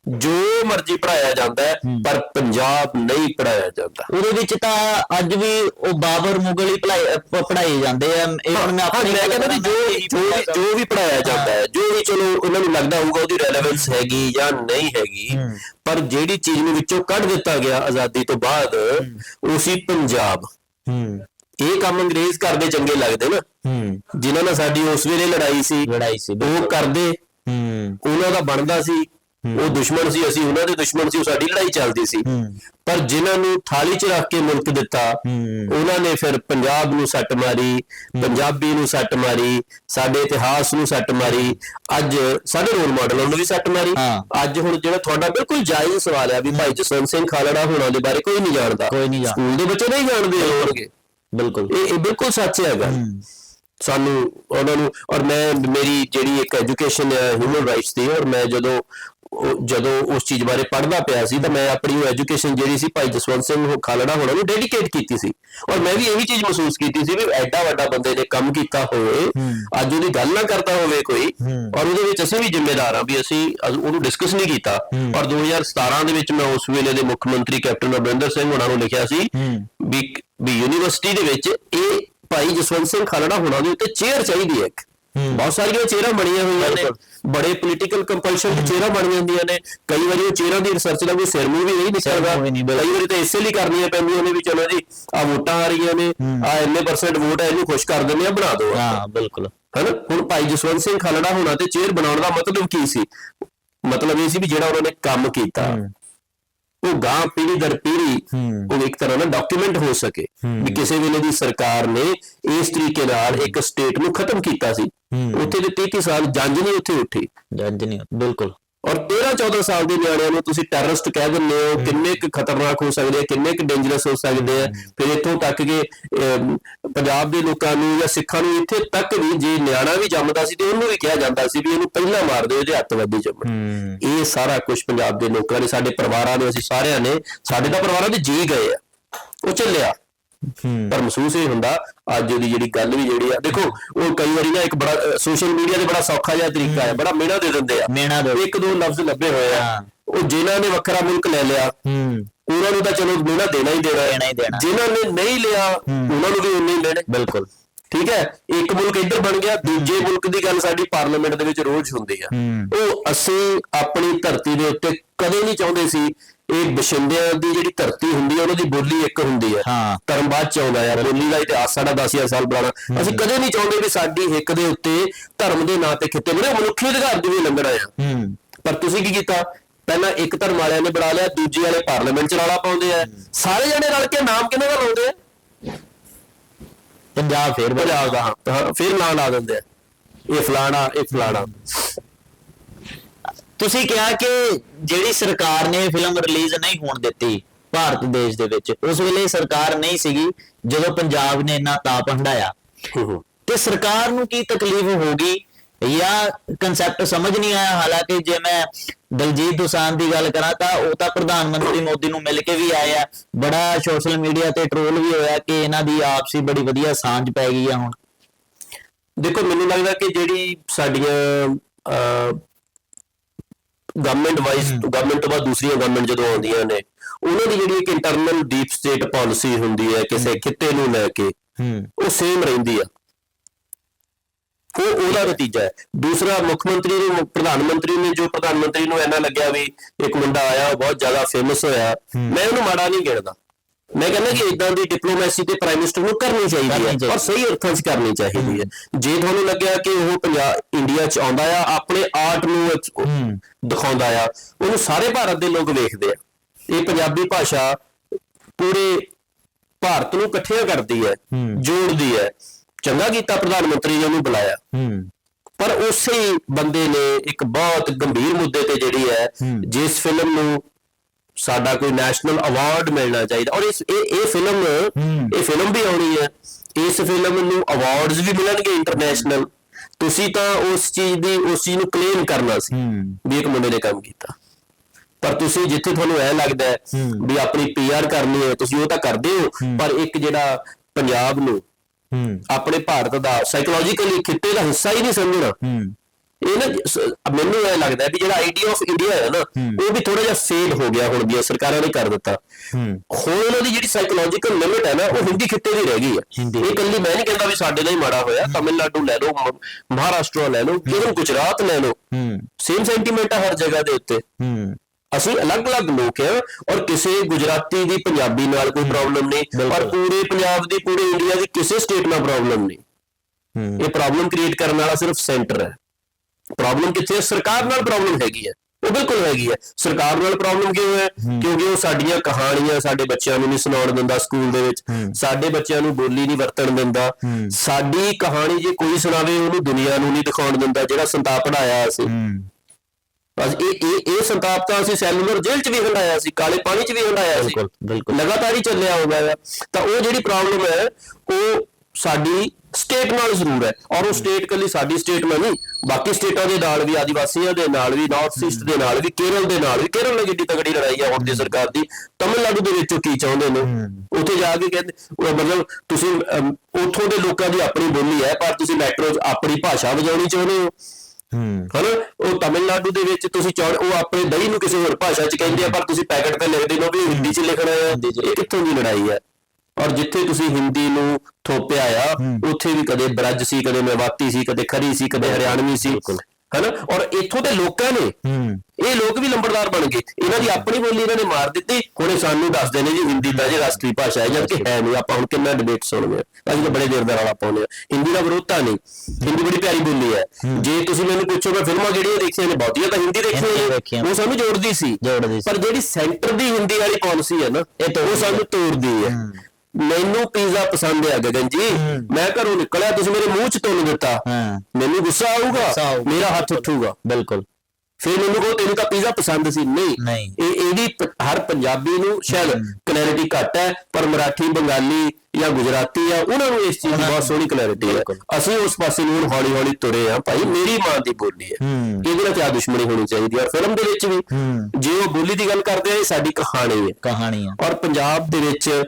ਜੋ ਮਰਜ਼ੀ ਪੜਾਇਆ ਜਾਂਦਾ ਹੈ ਪਰ ਪੰਜਾਬ ਨਹੀਂ ਪੜਾਇਆ ਜਾਂਦਾ। ਉਹਦੇ ਵਿੱਚ ਤਾਂ ਅੱਜ ਵੀ ਉਹ ਬਾਬਰ ਮੁਗਲ ਹੀ ਪੜਾਏ ਜਾਂਦੇ ਆ। ਇਹ ਹੁਣ ਮੈਂ ਆਪਣੀ ਮੈਂ ਕਹਿੰਦਾ ਵੀ ਜੋ ਜੋ ਵੀ ਜੋ ਵੀ ਪੜਾਇਆ ਜਾਂਦਾ ਹੈ ਜੋ ਵੀ ਚਲੋ ਉਹਨਾਂ ਨੂੰ ਲੱਗਦਾ ਹੋਊਗਾ ਉਹਦੀ ਰੈਲੇਵੈਂਸ ਹੈਗੀ ਜਾਂ ਨਹੀਂ ਹੈਗੀ ਪਰ ਜਿਹੜੀ ਚੀਜ਼ ਨੂੰ ਵਿੱਚੋਂ ਕੱਢ ਦਿੱਤਾ ਗਿਆ ਆਜ਼ਾਦੀ ਤੋਂ ਬਾਅਦ ਉਹ ਸੀ ਪੰਜਾਬ। ਹੂੰ। ਇਹ ਕੰਮ ਅੰਗਰੇਜ਼ ਕਰਦੇ ਚੰਗੇ ਲੱਗਦੇ ਨਾ। ਹੂੰ। ਜਿਨ੍ਹਾਂ ਨਾਲ ਸਾਡੀ ਉਸ ਵੇਲੇ ਲੜਾਈ ਸੀ ਲੜਾਈ ਸੀ ਉਹ ਕਰਦੇ। ਹੂੰ। ਉਹਨਾਂ ਦਾ ਬਣਦਾ ਸੀ। ਉਹ ਦੁਸ਼ਮਣ ਸੀ ਅਸੀਂ ਉਹਨਾਂ ਦੇ ਦੁਸ਼ਮਣ ਸੀ ਉਹ ਸਾਡੀ ਲੜਾਈ ਚੱਲਦੀ ਸੀ। ਪਰ ਜਿਨ੍ਹਾਂ ਨੂੰ ਥਾਲੀ 'ਚ ਰੱਖ ਕੇ ਮੁਲਕ ਦਿੱਤਾ ਉਹਨਾਂ ਨੇ ਫਿਰ ਪੰਜਾਬ ਨੂੰ ਸੱਟ ਮਾਰੀ ਪੰਜਾਬੀ ਨੂੰ ਸੱਟ ਮਾਰੀ ਸਾਡੇ ਇਤਿਹਾਸ ਨੂੰ ਸੱਟ ਮਾਰੀ ਅੱਜ ਸਾਡੇ ਰੋਲ ਮਾਡਲਾਂ ਨੂੰ ਵੀ ਸੱਟ ਮਾਰੀ। ਅੱਜ ਹੁਣ ਜਿਹੜਾ ਤੁਹਾਡਾ ਬਿਲਕੁਲ ਜਾਇਜ਼ ਸਵਾਲ ਹੈ ਵੀ ਭਾਈ ਜਸਵੰਤ ਸਿੰਘ ਖਾਲੜਾ ਹੋਣਾ ਦੇ ਬਾਰੇ ਕੋਈ ਨਹੀਂ ਜਾਣਦਾ। ਸਕੂਲ ਦੇ ਬੱਚੇ ਨਹੀਂ ਜਾਣਦੇ ਹੋਣਗੇ ਬਿਲਕੁਲ। ਇਹ ਇਹ ਬਿਲਕੁਲ ਸੱਚ ਹੈਗਾ ਸਾਨੂੰ ਉਹਨਾਂ ਨੂੰ ਔਰ ਮੈਂ ਮੇਰੀ ਜਿਹੜੀ ਇੱਕ ਐਜੂਕੇਸ਼ਨ ਹੈ ਹਿਊਮਨ ਰਾਈਟਸ ਦੀ ਔਰ ਮੈਂ ਜਦੋਂ ਜਦੋਂ ਉਸ ਚੀਜ਼ ਬਾਰੇ ਪੜ੍ਹਦਾ ਪਿਆ ਸੀ ਤਾਂ ਮੈਂ ਆਪਣੀ ਉਹ ਐਜੂਕੇਸ਼ਨ ਜਿਹੜੀ ਸੀ ਭਾਈ ਜਸਵੰਤ ਸਿੰਘ ਖਾਲੜਾ ਹੋਣਾ ਨੂੰ ਡੈਡੀਕੇਟ ਕੀਤੀ ਸੀ। ਔਰ ਮੈਂ ਵੀ ਇਹੀ ਚੀਜ਼ ਮਹਿਸੂਸ ਕੀਤੀ ਸੀ ਵੀ ਐਡਾ ਵੱਡਾ ਬੰਦੇ ਨੇ ਕੰਮ ਕੀਤਾ ਹੋਵੇ ਅੱਜ ਉਹਦੀ ਗੱਲ ਨਾ ਕਰਦਾ ਹੋਵੇ ਕੋਈ ਔਰ ਉਹਦੇ ਵਿੱਚ ਅਸੀਂ ਵੀ ਜ਼ਿੰਮੇਦਾਰ ਹਾਂ ਵੀ ਅਸੀਂ ਉਹਨੂੰ ਡਿਸਕਸ ਨਹੀਂ ਕੀਤਾ। ਔਰ 2017 ਦੇ ਵਿੱਚ ਮੈਂ ਉਸ ਵੇਲੇ ਦੇ ਮੁੱਖ ਮੰਤਰੀ ਕੈਪਟਨ ਅਮਰਿੰਦਰ ਸਿੰਘ ਹੋਣਾ ਨੂੰ ਲਿਖਿਆ ਸੀ ਵੀ ਵੀ ਯੂਨੀਵਰਸਿਟੀ ਦੇ ਵਿੱਚ ਇਹ ਭਾਈ ਜਸਵੰਤ ਸਿੰਘ ਖਾਲੜਾ ਹੋਣਾ ਦੇ ਉੱਤੇ ਚੇਅਰ ਚਾਹੀਦੀ ਹੈ ਇੱਕ। ਬਹੁਤ ਸਾਰੀਆਂ ਚੇਅਰਾਂ ਬਣੀਆਂ ਹੋਈਆਂ ਨੇ। ਬੜੇ ਪੋਲੀਟੀਕਲ ਕੰਪਲਸ਼ਨ ਦੀ ਚੇਅਰਾਂ ਬਣ ਜਾਂਦੀਆਂ ਨੇ। ਕਈ ਵਾਰੀ ਉਹ ਚੇਅਰਾਂ ਦੀ ਰਿਸਰਚ ਦਾ ਕੋਈ ਸਿਰ ਮੂੰਹ ਵੀ ਨਹੀਂ ਨਿਕਲਦਾ। ਕਈ ਵਾਰੀ ਤਾਂ ਇਸੇ ਲਈ ਕਰਨੀਆਂ ਪੈਂਦੀਆਂ ਨੇ ਵੀ ਚਲੋ ਜੀ ਆ ਵੋਟਾਂ ਆ ਰਹੀਆਂ ਨੇ ਆ ਇੰਨੇ ਪਰਸੈਂਟ ਵੋਟ ਹੈ ਇਹਨੂੰ ਖੁਸ਼ ਕਰ ਦਿੰਦੇ ਆ ਬਣਾ ਦਿਓ। ਹਾਂ ਬਿਲਕੁਲ। ਹਨਾ? ਹੁਣ ਭਾਈ ਜਸਵੰਤ ਸਿੰਘ ਖਾਲੜਾ ਹੋਣਾ ਤੇ ਚੇਅਰ ਬਣਾਉਣ ਦਾ ਮਤਲਬ ਕੀ ਸੀ? ਮਤਲਬ ਇਹ ਸੀ ਵੀ ਜਿਹੜਾ ਉਹਨਾਂ ਨੇ ਕੰਮ ਕੀਤਾ। ਉਹ ਗਾਂ ਪੀੜੀ ਦਰ ਪੀੜੀ ਉਹ ਇੱਕ ਤਰ੍ਹਾਂ ਨਾਲ ਡਾਕੂਮੈਂਟ ਹੋ ਸਕੇ ਵੀ ਕਿਸੇ ਵੇਲੇ ਦੀ ਸਰਕਾਰ ਨੇ ਇਸ ਤਰੀਕੇ ਨਾਲ ਇੱਕ ਸਟੇਟ ਨੂੰ ਖਤਮ ਕੀਤਾ ਸੀ। ਉੱਥੇ ਦੇ 33 ਸਾਲ ਜੰਜ ਨਹੀਂ ਉੱਥੇ ਉੱਠੀ। ਜੰਜ ਨਹੀਂ ਬਿਲਕੁਲ। ਔਰ 13 14 ਸਾਲ ਦੇ ਨਿਆਣਿਆਂ ਨੂੰ ਤੁਸੀਂ ਟੈਰਰਿਸਟ ਕਹਿ ਦਿੰਦੇ ਹੋ ਕਿੰਨੇ ਕੁ ਖਤਰਨਾਕ ਹੋ ਸਕਦੇ ਆ ਕਿੰਨੇ ਕੁ ਡੇਂਜਰਸ ਹੋ ਸਕਦੇ ਆ। ਫਿਰ ਇੱਥੋਂ ਤੱਕ ਕਿ ਪੰਜਾਬ ਦੇ ਲੋਕਾਂ ਨੂੰ ਜਾਂ ਸਿੱਖਾਂ ਨੂੰ ਇੱਥੇ ਤੱਕ ਵੀ ਜੇ ਨਿਆਣਾ ਵੀ ਜੰਮਦਾ ਸੀ ਤੇ ਉਹਨੂੰ ਵੀ ਕਿਹਾ ਜਾਂਦਾ ਸੀ ਵੀ ਇਹਨੂੰ ਪਹਿਲਾਂ ਮਾਰ ਦਿਓ ਇਹਦੇ ਅੱਤਵਾਦੀ ਜੰਮਣ ਇਹ ਸਾਰਾ ਕੁਝ ਪੰਜਾਬ ਦੇ ਲੋਕਾਂ ਨੇ ਸਾਡੇ ਪਰਿਵਾਰਾਂ ਨੇ ਅਸੀਂ ਸਾਰਿਆਂ ਨੇ ਸਾਡੇ ਤਾਂ ਪਰਿਵਾਰਾਂ ਦੇ ਜੀ ਗਏ ਆ। ਉਹ ਚੱਲਿਆ। ਪਰ ਮਹਿਸੂਸ ਇਹ ਹੁੰਦਾ ਅੱਜ ਉਹਦੀ ਜਿਹੜੀ ਗੱਲ ਵੀ ਜਿਹੜੀ ਆ ਦੇਖੋ ਉਹ ਕਈ ਵਾਰੀ ਨਾ ਇੱਕ ਬੜਾ ਸੋਸ਼ਲ ਮੀਡੀਆ ਤੇ ਬੜਾ ਸੌਖਾ ਜਿਹਾ ਤਰੀਕਾ ਹੈ ਬੜਾ ਮਿਹਣਾ ਦੇ ਦਿੰਦੇ ਆ। ਮੇਣਾ ਦੋ ਇੱਕ ਦੋ ਲਫ਼ਜ਼ ਲੱਭੇ ਹੋਏ ਆ। ਉਹ ਜਿਨ੍ਹਾਂ ਨੇ ਵੱਖਰਾ ਮੁਲਕ ਲੈ ਲਿਆ ਹੂੰ। ਉਹਨਾਂ ਨੂੰ ਤਾਂ ਚਲੋ ਮਿਹਣਾ ਦੇਣਾ ਹੀ ਦੇਣਾ। ਦੇਣਾ ਦੇਣਾ। ਜਿਨ੍ਹਾਂ ਨੇ ਨਹੀਂ ਲਿਆ ਉਹਨਾਂ ਨੂੰ ਵੀ ਉਨੇ ਹੀ ਲੈਣੇ। ਬਿਲਕੁਲ। ਠੀਕ ਹੈ? ਇੱਕ ਮੁਲਕ ਇੱਧਰ ਬਣ ਗਿਆ ਦੂਜੇ ਮੁਲਕ ਦੀ ਗੱਲ ਸਾਡੀ ਪਾਰਲੀਮੈਂਟ ਦੇ ਵਿੱਚ ਰੋਜ਼ ਹੁੰਦੀ ਆ। ਉਹ ਅਸੀਂ ਆਪਣੀ ਧਰਤੀ ਦੇ ਉੱਤੇ ਕਦੇ ਨਹੀਂ ਚਾਹੁੰਦੇ ਸੀ ਇਹ ਬਸ਼ਿੰਦਿਆਂ ਦੀ ਜਿਹੜੀ ਧਰਤੀ ਹੁੰਦੀ ਹੈ ਉਹਨਾਂ ਦੀ ਬੋਲੀ ਇੱਕ ਹੁੰਦੀ ਹੈ ਹਾਂ। ਧਰਮ ਬਾਅਦ ਚ ਆਉਂਦਾ ਯਾਰ ਬੋਲੀ ਦਾ ਇਤਿਹਾਸ ਸਾਡਾ 10000 ਸਾਲ ਪੁਰਾਣਾ। ਅਸੀਂ ਕਦੇ ਨਹੀਂ ਚਾਹੁੰਦੇ ਵੀ ਸਾਡੀ ਹਿੱਕ ਦੇ ਉੱਤੇ ਧਰਮ ਦੇ ਨਾਂ ਤੇ ਖਿੱਤੇ। ਬਣੇ ਮਨੁੱਖੀ ਅਧਿਕਾਰ ਦੀ ਵੀ ਲੰਘਣਾ ਆ। ਹੂੰ। ਪਰ ਤੁਸੀਂ ਕੀ ਕੀਤਾ? ਪਹਿਲਾਂ ਇੱਕ ਧਰਮ ਵਾਲਿਆਂ ਨੇ ਬਣਾ ਲਿਆ ਦੂਜੇ ਵਾਲੇ ਪਾਰਲੀਮੈਂਟ ਚ ਰੌਲਾ ਪਾਉਂਦੇ ਆ। ਸਾਰੇ ਜਣੇ ਰਲ ਕੇ ਨਾਮ ਕਿਹਨਾਂ ਦਾ ਲਾਉਂਦੇ ਆ? ਪੰਜਾਬ ਫੇਰ ਪੰਜਾਬ ਦਾ ਹਾਂ, ਹਾਂ ਫਿਰ ਨਾਂ ਲਾ ਦਿੰਦੇ ਆ। ਇਹ ਫਲਾਣਾ ਇਹ ਫਲਾਣਾ। ਤੁਸੀਂ ਕਿਹਾ ਕਿ ਜਿਹੜੀ ਸਰਕਾਰ ਨੇ ਫਿਲਮ ਰਿਲੀਜ਼ ਨਹੀਂ ਹੋਣ ਦਿੱਤੀ ਭਾਰਤ ਦੇਸ਼ ਦੇ ਵਿੱਚ, ਉਸ ਵੇਲੇ ਸਰਕਾਰ ਨਹੀਂ ਸੀਗੀ ਜਦੋਂ ਪੰਜਾਬ ਨੇ ਇੰਨਾ ਤਾਪ ਹੰਡਾਇਆ ਤੇ ਸਰਕਾਰ ਨੂੰ ਕੀ ਤਕਲੀਫ ਹੋਗੀ ਜਾਂ ਕਨਸੈਪਟ ਸਮਝ ਨਹੀਂ ਆਇਆ, ਹਾਲਾਂਕਿ ਜੇ ਮੈਂ ਦਲਜੀਤ ਦੋਸਾਂਝ ਦੀ ਗੱਲ ਕਰਾਂ ਤਾਂ ਉਹ ਤਾਂ ਪ੍ਰਧਾਨ ਮੰਤਰੀ ਮੋਦੀ ਨੂੰ ਮਿਲ ਕੇ ਵੀ ਆਏ ਆ। ਬੜਾ ਸੋਸ਼ਲ ਮੀਡੀਆ ਤੇ ਟ੍ਰੋਲ ਵੀ ਹੋਇਆ ਕਿ ਇਹਨਾਂ ਦੀ ਆਪਸੀ ਬੜੀ ਵਧੀਆ ਸਾਂਝ ਪੈ ਗਈ ਆ ਹੁਣ। ਦੇਖੋ, ਮੈਨੂੰ ਲੱਗਦਾ ਕਿ ਜਿਹੜੀ ਸਾਡੀਆਂ ਗਵਰਨਮੈਂਟ ਵਾਈਜ਼ ਗਵਰਨਮੈਂਟ ਤੋਂ ਬਾਅਦ ਦੂਸਰੀਆਂ ਗਵਰਨਮੈਂਟ ਜਦੋਂ ਆਉਂਦੀਆਂ ਨੇ ਉਹਨਾਂ ਦੀ ਜਿਹੜੀ ਇੱਕ ਇੰਟਰਨਲ ਡੀਪ ਸਟੇਟ ਪਾਲਿਸੀ ਹੁੰਦੀ ਹੈ ਕਿਸੇ ਖਿੱਤੇ ਨੂੰ ਲੈ ਕੇ ਉਹ ਸੇਮ ਰਹਿੰਦੀ ਆ। ਉਹ ਉਹਦਾ ਨਤੀਜਾ ਹੈ। ਦੂਸਰਾ ਮੁੱਖ ਮੰਤਰੀ ਨੂੰ ਪ੍ਰਧਾਨ ਮੰਤਰੀ ਨੇ ਜੋ ਪ੍ਰਧਾਨ ਮੰਤਰੀ ਨੂੰ ਇੰਨਾ ਲੱਗਿਆ ਵੀ ਇੱਕ ਮੁੰਡਾ ਆਇਆ ਬਹੁਤ ਜ਼ਿਆਦਾ ਫੇਮਸ ਹੋਇਆ। ਮੈਂ ਉਹਨੂੰ ਮਾੜਾ ਨਹੀਂ ਗਿਣਦਾ। ਮੈਂ ਕਹਿੰਦਾ ਕਿ ਇਦਾਂ ਦੀ ਡਿਪਲੋਮੈਸੀ ਤੇ ਪ੍ਰਾਈਮ ਮਿਨਿਸਟਰ ਨੂੰ ਕਰਨੀ ਚਾਹੀਦੀ ਹੈ। ਔਰ ਸਹੀ ਅਰਥਾਂ 'ਚ ਕਰਨੀ ਚਾਹੀਦੀ ਹੈ। ਜੇ ਤੁਹਾਨੂੰ ਲੱਗਿਆ ਕਿ ਉਹ ਪੰਜਾਬ ਇੰਡੀਆ 'ਚ ਆਉਂਦਾ ਆ ਆਪਣੇ ਆਰਟ ਨੂੰ ਦਿਖਾਉਂਦਾ ਆ ਉਹਨੂੰ ਸਾਰੇ ਭਾਰਤ ਦੇ ਲੋਕ ਵੇਖਦੇ ਆ। ਇਹ ਪੰਜਾਬੀ ਭਾਸ਼ਾ ਪੂਰੇ ਭਾਰਤ ਨੂੰ ਇਕੱਠਿਆਂ ਕਰਦੀ ਹੈ ਜੋੜਦੀ ਹੈ। ਚੰਗਾ ਕੀਤਾ ਪ੍ਰਧਾਨ ਮੰਤਰੀ ਨੇ ਉਹਨੂੰ ਬੁਲਾਇਆ। ਪਰ ਉਸੇ ਬੰਦੇ ਨੇ ਇੱਕ ਬਹੁਤ ਗੰਭੀਰ ਮੁੱਦੇ ਤੇ ਜਿਹੜੀ ਹੈ। ਜਿਸ ਫਿਲਮ ਨੂੰ ਸਾਡਾ ਕੋਈ ਨੈਸ਼ਨਲ ਅਵਾਰਡ ਮਿਲਣਾ ਚਾਹੀਦਾ। ਔਰ ਇਸ ਇਹ ਇਹ ਫਿਲਮ ਇਹ ਫਿਲਮ ਵੀ ਆਉਣੀ ਹੈ। ਇਸ ਫਿਲਮ ਨੂੰ ਅਵਾਰਡਸ ਵੀ ਮਿਲਣਗੇ ਇੰਟਰਨੈਸ਼ਨਲ ਤੁਸੀਂ ਤਾਂ ਉਸ ਚੀਜ਼ ਦੀ ਉਸ ਚੀਜ਼ ਨੂੰ ਕਲੇਮ ਕਰਨਾ ਸੀ ਵੀ ਇੱਕ ਮੁੰਡੇ ਨੇ ਕੰਮ ਕੀਤਾ। ਪਰ ਤੁਸੀਂ ਜਿੱਥੇ ਤੁਹਾਨੂੰ ਐ ਲੱਗਦਾ ਹੈ। ਵੀ ਆਪਣੀ ਪੀਆਰ ਕਰਨੀ ਹੈ ਤੁਸੀਂ ਉਹ ਤਾਂ ਕਰਦੇ ਹੋ। ਪਰ ਇੱਕ ਜਿਹੜਾ ਪੰਜਾਬ ਨੂੰ ਆਪਣੇ ਭਾਰਤ ਦਾ ਸਾਈਕੋਲੋਜੀਕਲੀ ਖਿੱਤੇ ਦਾ ਹਿੱਸਾ ਹੀ ਨਹੀਂ ਸਮਝਣਾ। ਇਹ ਨਾ ਸ- ਮੈਨੂੰ ਇਹ ਲੱਗਦਾ ਵੀ ਜਿਹੜਾ ਆਈਡੀਆ ਆਫ ਇੰਡੀਆ ਹੈ ਨਾ ਉਹ ਵੀ ਥੋੜਾ ਜਿਹਾ ਫੇਡ ਹੋ ਗਿਆ ਹੁਣ ਦੀਆਂ ਸਰਕਾਰਾਂ ਨੇ ਕਰ ਦਿੱਤਾ। ਹੁਣ ਉਹਨਾਂ ਦੀ ਜਿਹੜੀ ਸਾਈਕੋਲੋਜੀਕਲ ਲਿਮਿਟ ਹੈ ਨਾ ਉਹ ਹਿੰਦੀ ਖਿੱਤੇ ਦੀ ਰਹਿ ਗਈ ਹੈ। ਇਹ ਕੱਲੀ ਮੈਂ ਨਹੀਂ ਕਹਿੰਦਾ ਵੀ ਸਾਡੇ ਨਾਲ ਹੀ ਮਾੜਾ ਹੋਇਆ ਤਮਿਲਨਾਡੂ ਲੈ ਲਓ ਮ- ਮਹਾਰਾਸ਼ਟਰ ਲੈ ਲਓ ਕਿਵੇਂ ਗੁਜਰਾਤ ਲੈ ਲਓ। ਸੇਮ ਸੈਂਟੀਮੈਂਟ ਹੈ ਹਰ ਜਗ੍ਹਾ ਦੇ ਉੱਤੇ। ਹੂੰ। ਅਸੀਂ ਅਲੱਗ-ਅਲੱਗ ਲੋਕ ਹਾਂ ਔਰ ਕਿਸੇ ਗੁਜਰਾਤੀ ਦੀ ਪੰਜਾਬੀ ਨਾਲ ਕੋਈ ਪ੍ਰੋਬਲਮ ਨਹੀਂ। ਔਰ ਪੂਰੇ ਪੰਜਾਬ ਦੀ ਪੂਰੇ ਇੰਡੀਆ ਦੀ ਕਿਸੇ ਸਟੇਟ ਨਾਲ ਪ੍ਰੋਬਲਮ ਨਹੀਂ। ਇਹ ਪ੍ਰੋਬਲਮ ਕ੍ਰੀਏਟ ਕਰਨ ਵਾਲਾ ਸਿਰਫ ਸੈਂਟਰ ਹੈ। ਪ੍ਰੋਬਲਮ ਕਿੱਥੇ ਹੈ? ਸਰਕਾਰ ਨਾਲ ਪ੍ਰੋਬਲਮ ਹੈਗੀ ਹੈ। ਉਹ ਬਿਲਕੁਲ ਹੈਗੀ ਹੈ। ਸਰਕਾਰ ਨਾਲ ਪ੍ਰੋਬਲਮ ਕਿਉਂ ਹੈ? ਕਿਉਂਕਿ ਉਹ ਸਾਡੀਆਂ ਕਹਾਣੀਆਂ ਸਾਡੇ ਬੱਚਿਆਂ ਨੂੰ ਨਹੀਂ ਸੁਣਾਉਣ ਦਿੰਦਾ ਸਕੂਲ ਦੇ ਵਿੱਚ। ਸਾਡੇ ਬੱਚਿਆਂ ਨੂੰ ਬੋਲੀ ਨਹੀਂ ਵਰਤਣ ਦਿੰਦਾ। ਸਾਡੀ ਕਹਾਣੀ ਜੇ ਕੋਈ ਸੁਣਾਵੇ ਉਹਨੂੰ ਦੁਨੀਆ ਨੂੰ ਨਹੀਂ ਦਿਖਾਉਣ ਦਿੰਦਾ ਜਿਹੜਾ ਸੰਤਾਪ ਪੜਾਇਆ ਅਸੀਂ। ਬਸ ਇਹ ਇਹ ਇਹ ਸੰਤਾਪ ਤਾਂ ਅਸੀਂ ਸੈਲੂਲਰ ਜੇਲ੍ਹ 'ਚ ਵੀ ਹੰਡਾਇਆ ਸੀ ਕਾਲੇ ਪਾਣੀ 'ਚ ਵੀ ਹੰਡਾਇਆ ਸੀ। ਬਿਲਕੁਲ ਲਗਾਤਾਰ ਹੀ ਚੱਲਿਆ ਹੋਗਾ ਹੈ। ਤਾਂ ਉਹ ਜਿਹੜੀ ਪ੍ਰੋਬਲਮ ਹੈ ਉਹ ਸਾਡੀ ਸਟੇਟ ਨਾਲ ਜ਼ਰੂਰ ਹੈ। ਔਰ ਉਹ ਸਟੇਟ ਕੱਲੀ ਸਾਡੀ ਸਟੇਟ ਨਾਲ ਨਹੀਂ ਬਾਕੀ ਸਟੇਟਾਂ ਦੇ ਨਾਲ ਵੀ ਆਦੀਵਾਸੀਆਂ ਦੇ ਨਾਲ ਵੀ ਨਾਰਥ ਈਸਟ ਦੇ ਨਾਲ ਵੀ ਕੇਰਲ ਦੇ ਨਾਲ ਵੀ ਕੇਰਲ ਨਾਲ ਜਿੱਡੀ ਤਗੜੀ ਲੜਾਈ ਹੈ ਹੁਣ ਦੀ ਸਰਕਾਰ ਦੀ। ਤਮਿਲਨਾਡੂ ਦੇ ਵਿੱਚ ਕੀ ਚਾਹੁੰਦੇ ਨੇ? ਉੱਥੇ ਜਾ ਕੇ ਕਹਿੰਦੇ ਉਹ ਮਤਲਬ ਤੁਸੀਂ ਉੱਥੋਂ ਦੇ ਲੋਕਾਂ ਦੀ ਆਪਣੀ ਬੋਲੀ ਹੈ ਪਰ ਤੁਸੀਂ ਮੈਟਰੋ ਆਪਣੀ ਭਾਸ਼ਾ ਵਜਾਉਣੀ ਚਾਹੁੰਦੇ ਹੋ। ਹੂੰ। ਹਨਾ? ਉਹ ਤਮਿਲਨਾਡੂ ਦੇ ਵਿੱਚ ਤੁਸੀਂ ਚਾਹ ਉਹ ਆਪਣੇ ਦਹੀਂ ਨੂੰ ਕਿਸੇ ਹੋਰ ਭਾਸ਼ਾ 'ਚ ਕਹਿੰਦੇ ਆ ਪਰ ਤੁਸੀਂ ਪੈਕੇਟ ਤੇ ਲਿਖਦੇ ਹੋ ਵੀ ਹਿੰਦੀ 'ਚ ਲਿਖਣਾ ਹੈ। ਇਹ ਕਿੱਥੋਂ ਦੀ ਲੜਾਈ ਹੈ? ਔਰ ਜਿੱਥੇ ਤੁਸੀਂ ਹਿੰਦੀ ਨੂੰ ਥੋਪਿਆ ਆ ਉੱਥੇ ਵੀ ਕਦੇ ਬ੍ਰਜ ਸੀ ਕਦੇ ਮੇਵਾਤੀ ਸੀ ਕਦੇ ਖਰੀ ਸੀ ਕਦੇ ਹਰਿਆਣਵੀ ਸੀ। ਹਨਾ? ਔਰ ਇੱਥੋਂ ਦੇ ਲੋਕਾਂ ਨੇ ਇਹ ਲੋਕ ਵੀ ਲੰਬੜਦਾਰ ਬਣ ਗਏ। ਇਹਨਾਂ ਦੀ ਆਪਣੀ ਬੋਲੀ ਇਹਨਾਂ ਨੇ ਮਾਰ ਦਿੱਤੀ। ਹੁਣੇ ਸਾਨੂੰ ਦੱਸਦੇ ਨੇ ਜੀ ਹਿੰਦੀ ਤਾਂ ਜੀ ਰਾਸ਼ਟਰੀ ਭਾਸ਼ਾ ਹੈ ਜਦ ਕਿ ਹੈ ਨਹੀਂ। ਆਪਾਂ ਹੁਣ ਕਿੰਨਾ ਡਿਬੇਟ ਸੁਣਦੇ ਆ ਅਸੀਂ ਤਾਂ ਬੜੇ ਦੇਰ ਦਾ ਰੌਲਾ ਪਾਉਂਦੇ ਆ ਹਿੰਦੀ ਦਾ ਵਿਰੋਧਤਾ ਨਹੀਂ। ਹਿੰਦੀ ਬੜੀ ਪਿਆਰੀ ਬੋਲੀ ਹੈ। ਜੇ ਤੁਸੀਂ ਮੈਨੂੰ ਪੁੱਛੋ ਮੈਂ ਫਿਲਮਾਂ ਜਿਹੜੀਆਂ ਦੇਖੀਆਂ ਨੇ ਬਹੁਤੀਆਂ ਤਾਂ ਹਿੰਦੀ ਦੇਖੀਆਂ ਉਹ ਸਾਨੂੰ ਜੋੜਦੀ ਸੀ। ਪਰ ਜਿਹੜੀ ਸੈਂਟਰ ਦੀ ਹਿੰਦੀ ਵਾਲੀ ਪਾਲਿਸੀ ਹੈ ਨਾ ਇਹ ਤੋੜਦੀ ਉਹ ਸਾਨੂੰ ਤੋੜਦੀ ਹੈ। ਮੈਨੂੰ ਪੀਜ਼ਾ ਪਸੰਦ ਹੈ ਗਗਨ ਜੀ। ਮੈਂ ਘਰੋਂ ਨਿਕਲਿਆ ਤੁਸੀਂ ਮੇਰੇ ਮੂੰਹ 'ਚ ਤੁੰਨ ਦਿੱਤਾ। ਹਾਂ। ਮੈਨੂੰ ਗੁੱਸਾ ਆਊਗਾ ਗੁੱਸਾ ਆਊਗਾ। ਮੇਰਾ ਹੱਥ ਉੱਠੂਗਾ। ਬਿਲਕੁਲ। ਫਿਰ ਮੈਨੂੰ ਕਹੋ ਤੈਨੂੰ ਤਾਂ ਪੀਜ਼ਾ ਪਸੰਦ ਸੀ। ਨਹੀਂ। ਨਹੀਂ। ਇਹ ਇਹਦੀ ਪ- ਹਰ ਪੰਜਾਬੀ ਨੂੰ ਸ਼ਾਇਦ ਕਲੈਰਿਟੀ ਘੱਟ ਹੈ ਪਰ ਮਰਾਠੀ ਬੰਗਾਲੀ ਜਾਂ ਗੁਜਰਾਤੀ ਆ ਉਹਨਾਂ ਨੂੰ ਇਸ ਚੀਜ਼ ਦੀ ਬਹੁਤ ਸੋਹਣੀ ਕਲੈਰਿਟੀ ਹੈ। ਬਿਲਕੁਲ। ਅਸੀਂ ਉਸ ਪਾਸੇ ਨੂੰ ਹੌਲੀ ਹੌਲੀ ਤੁਰੇ ਆ ਭਾਈ ਮੇਰੀ ਮਾਂ ਦੀ ਬੋਲੀ ਹੈ। ਹੂੰ। ਇਹਦੇ ਨਾਲ ਕਿਆ ਦੁਸ਼ਮਣੀ ਹੋਣੀ ਚਾਹੀਦੀ ਹੈ? ਫਿਲਮ ਦੇ ਵਿੱਚ ਵੀ ਹੂੰ। ਜੇ ਉਹ ਬੋਲੀ ਦੀ ਗੱਲ ਕਰਦੇ ਆ ਇਹ ਸਾਡੀ ਕਹਾਣੀ ਹੈ। ਕਹਾਣੀ ਆ। ਔਰ ਪੰਜਾਬ ਦੇ ਵਿੱਚ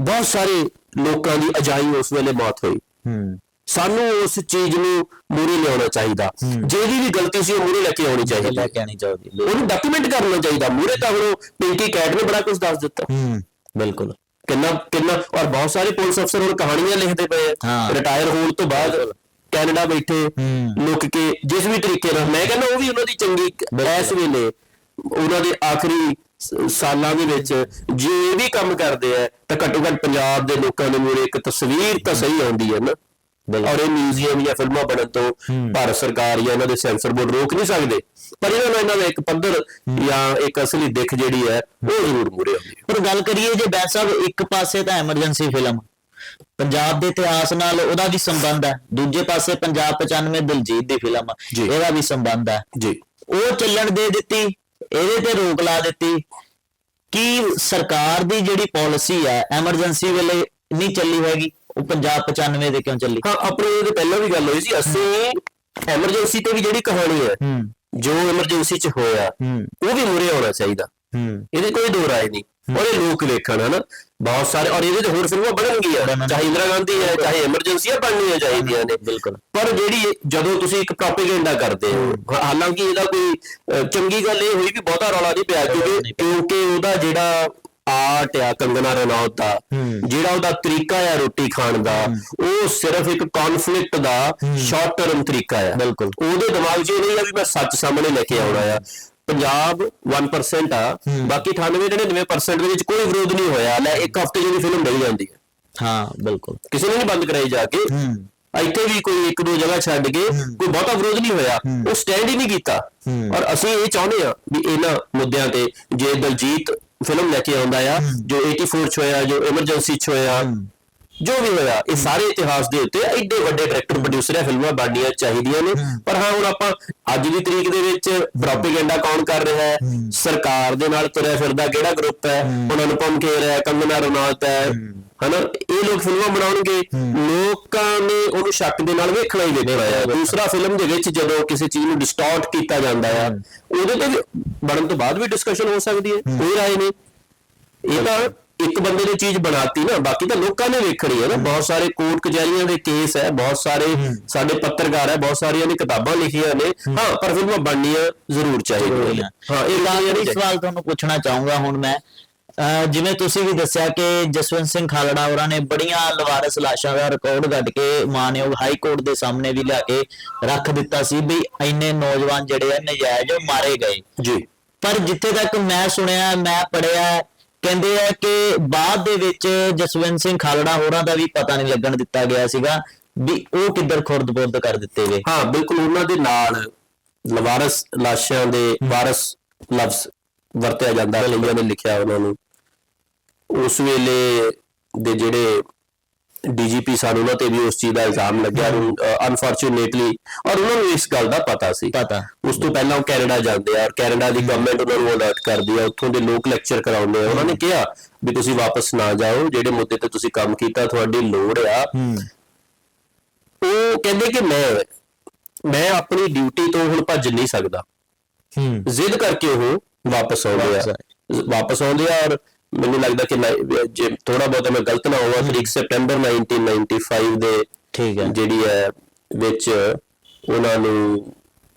ਬਹੁਤ ਸਾਰੇ ਲੋਕਾਂ ਦੀ ਅਜਾਈ ਉਸ ਵੇਲੇ ਮੌਤ ਹੋਈ। ਹੂੰ। ਸਾਨੂੰ ਉਸ ਚੀਜ਼ ਨੂੰ ਮੂਰੇ ਲਿਆਉਣਾ ਚਾਹੀਦਾ। ਜਿਹਦੀ ਵੀ ਗਲਤੀ ਸੀ ਉਹ ਮੂਰੇ ਲੈ ਕੇ ਆਉਣੀ ਚਾਹੀਦੀ। ਲੈ ਕੇ ਆਣੀ ਚਾਹੀਦੀ। ਉਹਨੂੰ ਡਾਕੂਮੈਂਟ ਕਰਨਾ ਚਾਹੀਦਾ। ਮੂਰੇ ਤਾਂ ਹੁਣ ਪਿੰਕੀ ਕੈਟ ਨੇ ਬੜਾ ਕੁਝ ਦੱਸ ਦਿੱਤਾ। ਹੂੰ। ਬਿਲਕੁਲ। ਕਿੰਨਾ ਕਿੰਨਾ ਔਰ ਬਹੁਤ ਸਾਰੇ ਪੁਲਿਸ ਅਫਸਰ ਹੁਣ ਕਹਾਣੀਆਂ ਲਿਖਦੇ ਪਏ। ਰਿਟਾਇਰ ਹੋਣ ਤੋਂ ਬਾਅਦ ਕੈਨੇਡਾ ਬੈਠੇ। ਲੁੱਕ ਕੇ ਜਿਸ ਵੀ ਤਰੀਕੇ ਨਾਲ। ਮੈਂ ਕਹਿੰਦਾ ਉਹ ਵੀ ਉਹਨਾਂ ਦੀ ਚੰਗੀ ਇਸ ਵੇਲੇ ਉਹਨਾਂ ਦੇ ਆਖਰੀ ਸਾਲਾਂ ਦੇ ਵਿੱਚ ਜੇ ਇਹ ਵੀ ਕੰਮ ਕਰਦੇ ਆ ਤਾਂ ਘੱਟੋ ਘੱਟ ਪੰਜਾਬ ਦੇ ਲੋਕਾਂ ਦੇ ਮੂਰੇ ਇੱਕ ਤਸਵੀਰ ਤਾਂ ਸਹੀ ਆਉਂਦੀ ਹੈ ਨਾ। ਔਰ ਇਹ ਮਿਊਜ਼ੀਅਮ ਜਾਂ ਫਿਲਮਾਂ ਬਣਨ ਤੋਂ ਭਾਰਤ ਸਰਕਾਰ ਜਾਂ ਇਹਨਾਂ ਦੇ ਸੈਂਸਰ ਬੋਰਡ ਰੋਕ ਨਹੀਂ ਸਕਦੇ। ਪਰ ਇਹਨਾਂ ਨੂੰ ਇਹਨਾਂ ਦਾ ਇੱਕ ਪੱਧਰ ਜਾਂ ਇੱਕ ਅਸਲੀ ਦਿੱਖ ਜਿਹੜੀ ਹੈ ਉਹ ਜ਼ਰੂਰ ਮੂਰੇ ਆਉਂਦੀ ਹੈ। ਪਰ ਗੱਲ ਕਰੀਏ ਜੇ ਬੈਂਸ ਸਾਹਿਬ ਇੱਕ ਪਾਸੇ ਤਾਂ ਐਮਰਜੈਂਸੀ ਫਿਲਮ ਪੰਜਾਬ ਦੇ ਇਤਿਹਾਸ ਨਾਲ ਉਹਦਾ ਵੀ ਸੰਬੰਧ ਹੈ। ਦੂਜੇ ਪਾਸੇ ਪੰਜਾਬ 95 ਦਿਲਜੀਤ ਦੀ ਫਿਲਮ। ਇਹਦਾ ਵੀ ਸੰਬੰਧ ਹੈ। ਜੀ। ਉਹ ਚੱਲਣ ਦੇ ਦਿੱਤੀ ਇਹਦੇ ਤੇ ਰੋਕ ਲਾ ਦਿੱਤੀ ਕੀ ਸਰਕਾਰ ਦੀ ਜਿਹੜੀ ਪਾਲਿਸੀ ਹੈ ਐਮਰਜੈਂਸੀ ਵੇਲੇ ਨਹੀਂ ਚੱਲੀ ਹੈਗੀ। ਉਹ ਪੰਜਾਬ 95 ਦੇ ਕਿਉਂ ਚੱਲੀ? ਹਾਂ ਆਪਣੇ ਇਹਦੇ ਪਹਿਲਾਂ ਵੀ ਗੱਲ ਹੋਈ ਸੀ ਅਸੀਂ ਐਮਰਜੈਂਸੀ ਤੇ ਵੀ ਜਿਹੜੀ ਕਹਾਣੀ ਹੈ ਜੋ ਐਮਰਜੈਂਸੀ ਚ ਹੋਇਆ ਉਹ ਵੀ ਮੂਰੇ ਆਉਣਾ ਚਾਹੀਦਾ। ਇਹਦੇ ਕੋਈ ਦੋ ਰਾਏ ਨਹੀਂ। ਔਰ ਇਹ ਲੋਕ ਵੇਖਣ ਹਨਾ? ਬਹੁਤ ਸਾਰੇ ਔਰ ਇਹਦੇ ਤੇ ਹੋਰ ਫਿਲਮਾਂ ਬਣਨਗੀਆਂ। ਬਣਨ- ਚਾਹੇ ਇੰਦਰਾ ਗਾਂਧੀ ਹੈ ਚਾਹੇ ਐਮਰਜੈਂਸੀਆਂ ਬਣਨੀਆਂ ਚਾਹੀਦੀਆਂ ਨੇ। ਬਿਲਕੁਲ। ਪਰ ਜਿਹੜੀ ਜਦੋਂ ਤੁਸੀਂ ਇੱਕ ਪ੍ਰੋਪੇਗੈਂਡਾ ਕਰਦੇ ਹੋ ਹਾਲਾਂਕਿ ਇਹਦਾ ਕੋਈ ਚੰਗੀ ਗੱਲ ਇਹ ਹੋਈ ਵੀ ਬਹੁਤਾ ਰੌਲਾ ਨਹੀਂ ਪਿਆ ਕਿਉਂਕਿ ਕਿਉਂਕਿ ਉਹਦਾ ਜਿਹੜਾ ਆਰਟ ਆ ਕੰਗਨਾ ਰਣੌਤ ਦਾ। ਜਿਹੜਾ ਉਹਦਾ ਤਰੀਕਾ ਆ ਰੋਟੀ ਖਾਣ ਦਾ ਉਹ ਸਿਰਫ ਇੱਕ ਕਨਫਲਿਕਟ ਦਾ ਸ਼ਾਰਟ ਟਰਮ ਤਰੀਕਾ ਆ। ਬਿਲਕੁਲ। ਉਹਦੇ ਦਿਮਾਗ 'ਚ ਇਹ ਨਹੀਂ ਆ ਵੀ ਮੈਂ ਸੱਚ ਸਾਹਮਣੇ ਲੈ ਕੇ ਆਉਣਾ ਆ। ਪੰਜਾਬ 1% ਆ ਬਾਕੀ 98 99% ਦੇ ਵਿੱਚ ਕੋਈ ਵਿਰੋਧ ਨਹੀਂ ਹੋਇਆ ਲੈ ਇੱਕ ਹਫ਼ਤੇ ਜਿਹੜੀ ਫਿਲਮ ਬਣੀ ਜਾਂਦੀ ਹੈ। ਹਾਂ ਬਿਲਕੁਲ। ਕਿਸੇ ਨੇ ਨਹੀਂ ਬੰਦ ਕਰਾਈ ਜਾ ਕੇ। ਇੱਥੇ ਵੀ ਕੋਈ ਇੱਕ ਦੋ ਜਗ੍ਹਾ ਛੱਡ ਕੇ ਕੋਈ ਬਹੁਤਾ ਵਿਰੋਧ ਨਹੀਂ ਹੋਇਆ। ਉਹ ਸਟੈਂਡ ਹੀ ਨਹੀਂ ਕੀਤਾ। ਔਰ ਅਸੀਂ ਇਹ ਚਾਹੁੰਦੇ ਆ ਵੀ ਇਹਨਾਂ ਮੁੱਦਿਆਂ ਤੇ ਜੇ ਦਲਜੀਤ ਫਿਲਮ ਲੈ ਕੇ ਆਉਂਦਾ ਆ ਜੋ 84 ਚ ਹੋਇਆ ਜੋ ਐਮਰਜੈਂਸੀ ਚ ਹੋਇਆ ਜੋ ਵੀ ਹੋਇਆ ਇਹ ਸਾਰੇ ਇਤਿਹਾਸ ਦੇ ਉੱਤੇ ਐਡੇ ਵੱਡੇ ਡਾਇਰੈਕਟਰ ਪ੍ਰੋਡਿਊਸਰ ਆ ਫਿਲਮਾਂ ਬਣਨੀਆਂ ਚਾਹੀਦੀਆਂ ਨੇ। ਪਰ ਹਾਂ ਹੁਣ ਆਪਾਂ ਅੱਜ ਦੀ ਤਰੀਕ ਦੇ ਵਿੱਚ ਪ੍ਰੋਪੇਗੈਂਡਾ ਕੌਣ ਕਰ ਰਿਹਾ ਹੈ? ਸਰਕਾਰ ਦੇ ਨਾਲ ਤੁਰਿਆ ਫਿਰਦਾ ਕਿਹੜਾ ਗਰੁੱਪ ਹੈ? ਹੁਣ ਅਨੁਪਮ ਖੇਰ ਹੈ ਕੰਗਨਾ ਰਣੌਤ ਹੈ। ਹਨਾ? ਇਹ ਲੋਕ ਫਿਲਮਾਂ ਬਣਾਉਣਗੇ। ਲੋਕਾਂ ਨੇ ਉਹਨੂੰ ਸ਼ੱਕ ਦੇ ਨਾਲ ਵੇਖਣਾ ਹੀ ਵੇਖਣਾ ਹੈ। ਦੂਸਰਾ ਫਿਲਮ ਦੇ ਵਿੱਚ ਜਦੋਂ ਕਿਸੇ ਚੀਜ਼ ਨੂੰ ਡਿਸਟੋਰਟ ਕੀਤਾ ਜਾਂਦਾ ਆ ਉਹਦੇ ਤੇ ਬਣਨ ਤੋਂ ਬਾਅਦ ਵੀ ਡਿਸਕਸ਼ਨ ਹੋ ਸਕਦੀ ਹੈ। ਕੋਈ ਰਾਏ ਨਹੀਂ। ਇਹ ਤਾਂ ਇੱਕ ਬੰਦੇ ਨੇ ਚੀਜ਼ ਬਣਾਤੀ ਨਾ ਬਾਕੀ ਤਾਂ ਲੋਕਾਂ ਨੇ ਵੇਖਣੀ ਹੈ ਨਾ। ਬਹੁਤ ਸਾਰੇ ਕੋਰਟ ਕਚਹਿਰੀਆਂ ਦੇ ਕੇਸ ਹੈ ਬਹੁਤ ਸਾਰੇ ਸਾਡੇ ਪੱਤਰਕਾਰ ਹੈ ਬਹੁਤ ਸਾਰੀਆਂ ਨੇ ਕਿਤਾਬਾਂ ਲਿਖੀਆਂ ਨੇ। ਹਾਂ। ਪਰ ਫਿਲਮਾਂ ਬਣਨੀਆਂ ਜ਼ਰੂਰ ਚਾਹੀਦੀਆਂ ਨੇ। ਹਾਂ ਇਹ ਆਖਰੀ ਸਵਾਲ ਤੁਹਾਨੂੰ ਪੁੱਛਣਾ ਚਾਹੂੰਗਾ ਹੁਣ ਮੈਂ। ਜਿਵੇਂ ਤੁਸੀਂ ਵੀ ਦੱਸਿਆ ਕਿ ਜਸਵੰਤ ਸਿੰਘ ਖਾਲੜਾ ਹੋਰਾਂ ਨੇ ਬੜੀਆਂ ਲਵਾਰਸ ਲਾਸ਼ਾਂ ਦਾ ਰਿਕਾਰਡ ਕੱਢ ਕੇ ਮਾਨਯੋਗ ਹਾਈ ਕੋਰਟ ਦੇ ਸਾਹਮਣੇ ਵੀ ਲਿਆ ਕੇ ਰੱਖ ਦਿੱਤਾ ਸੀ ਵੀ ਇੰਨੇ ਨੌਜਵਾਨ ਜਿਹੜੇ ਆ ਨਜਾਇਜ਼ ਮਾਰੇ ਗਏ। ਜੀ। ਪਰ ਜਿੱਥੇ ਤੱਕ ਮੈਂ ਸੁਣਿਆ ਮੈਂ ਪੜਿਆ ਕਹਿੰਦੇ ਆ ਕਿ ਬਾਅਦ ਦੇ ਵਿੱਚ ਜਸਵੰਤ ਸਿੰਘ ਖਾਲੜਾ ਹੋਰਾਂ ਦਾ ਵੀ ਪਤਾ ਨਹੀਂ ਲੱਗਣ ਦਿੱਤਾ ਗਿਆ ਸੀਗਾ ਵੀ ਉਹ ਕਿੱਧਰ ਖੁਰਦ-ਬੁਰਦ ਕਰ ਦਿੱਤੇ ਗਏ। ਹਾਂ ਬਿਲਕੁਲ ਉਹਨਾਂ ਦੇ ਨਾਲ ਲਵਾਰਸ ਲਾਸ਼ਾਂ ਦੇ ਵਾਰਸ ਲਫ਼ਜ਼ ਵਰਤਿਆ ਜਾਂਦਾ ਹੈ ਕਈਆਂ ਨੇ ਲਿਖਿਆ ਉਹਨਾਂ ਨੂੰ। ਉਸ ਵੇਲੇ ਦੇ ਜਿਹੜੇ ਡੀਜੀਪੀ ਸਨ ਉਹਨਾਂ ਤੇ ਵੀ ਉਸ ਚੀਜ਼ ਦਾ ਇਲਜ਼ਾਮ ਲੱਗਿਆ ਅਨਫੋਰਚੂਨੇਟਲੀ ਔਰ ਉਹਨਾਂ ਨੂੰ ਇਸ ਗੱਲ ਦਾ ਪਤਾ ਸੀ। ਪਤਾ। ਉਸ ਤੋਂ ਪਹਿਲਾਂ ਉਹ ਕੈਨੇਡਾ ਜਾਂਦੇ ਆ ਔਰ ਕੈਨੇਡਾ ਦੀ ਗਵਰਨਮੈਂਟ ਉਹਨਾਂ ਨੂੰ ਅਲਰਟ ਕਰਦੀ ਆ ਉੱਥੋਂ ਦੇ ਲੋਕ ਲੈਕਚਰ ਕਰਾਉਂਦੇ ਆ। ਉਹਨਾਂ ਨੇ ਕਿਹਾ ਵੀ ਤੁਸੀਂ ਵਾਪਸ ਨਾ ਜਾਓ ਜਿਹੜੇ ਮੁੱਦੇ ਤੇ ਤੁਸੀਂ ਕੰਮ ਕੀਤਾ ਤੁਹਾਡੀ ਲੋੜ ਆ। ਉਹ ਕਹਿੰਦੇ ਕਿ ਮੈਂ ਮੈਂ ਆਪਣੀ ਡਿਊਟੀ ਤੋਂ ਹੁਣ ਭੱਜ ਨਹੀਂ ਸਕਦਾ। ਹੂੰ। ਜ਼ਿੱਦ ਕਰਕੇ ਉਹ ਵਾਪਸ ਆਉਂਦੇ ਆ। ਵਾਪਸ ਆਉਂਦੇ ਆ ਔਰ ਮੈਨੂੰ ਲੱਗਦਾ ਕਿ ਜੇ ਥੋੜਾ ਬਹੁਤ ਮੈਂ ਗਲਤ ਨਾ ਹੋਵਾਂ ਤਰੀਕ ਸਪਟੈਂਬਰ 1995 ਦੇ ਠੀਕ ਹੈ। ਜਿਹੜੀ ਹੈ ਵਿੱਚ ਉਹਨਾਂ ਨੂੰ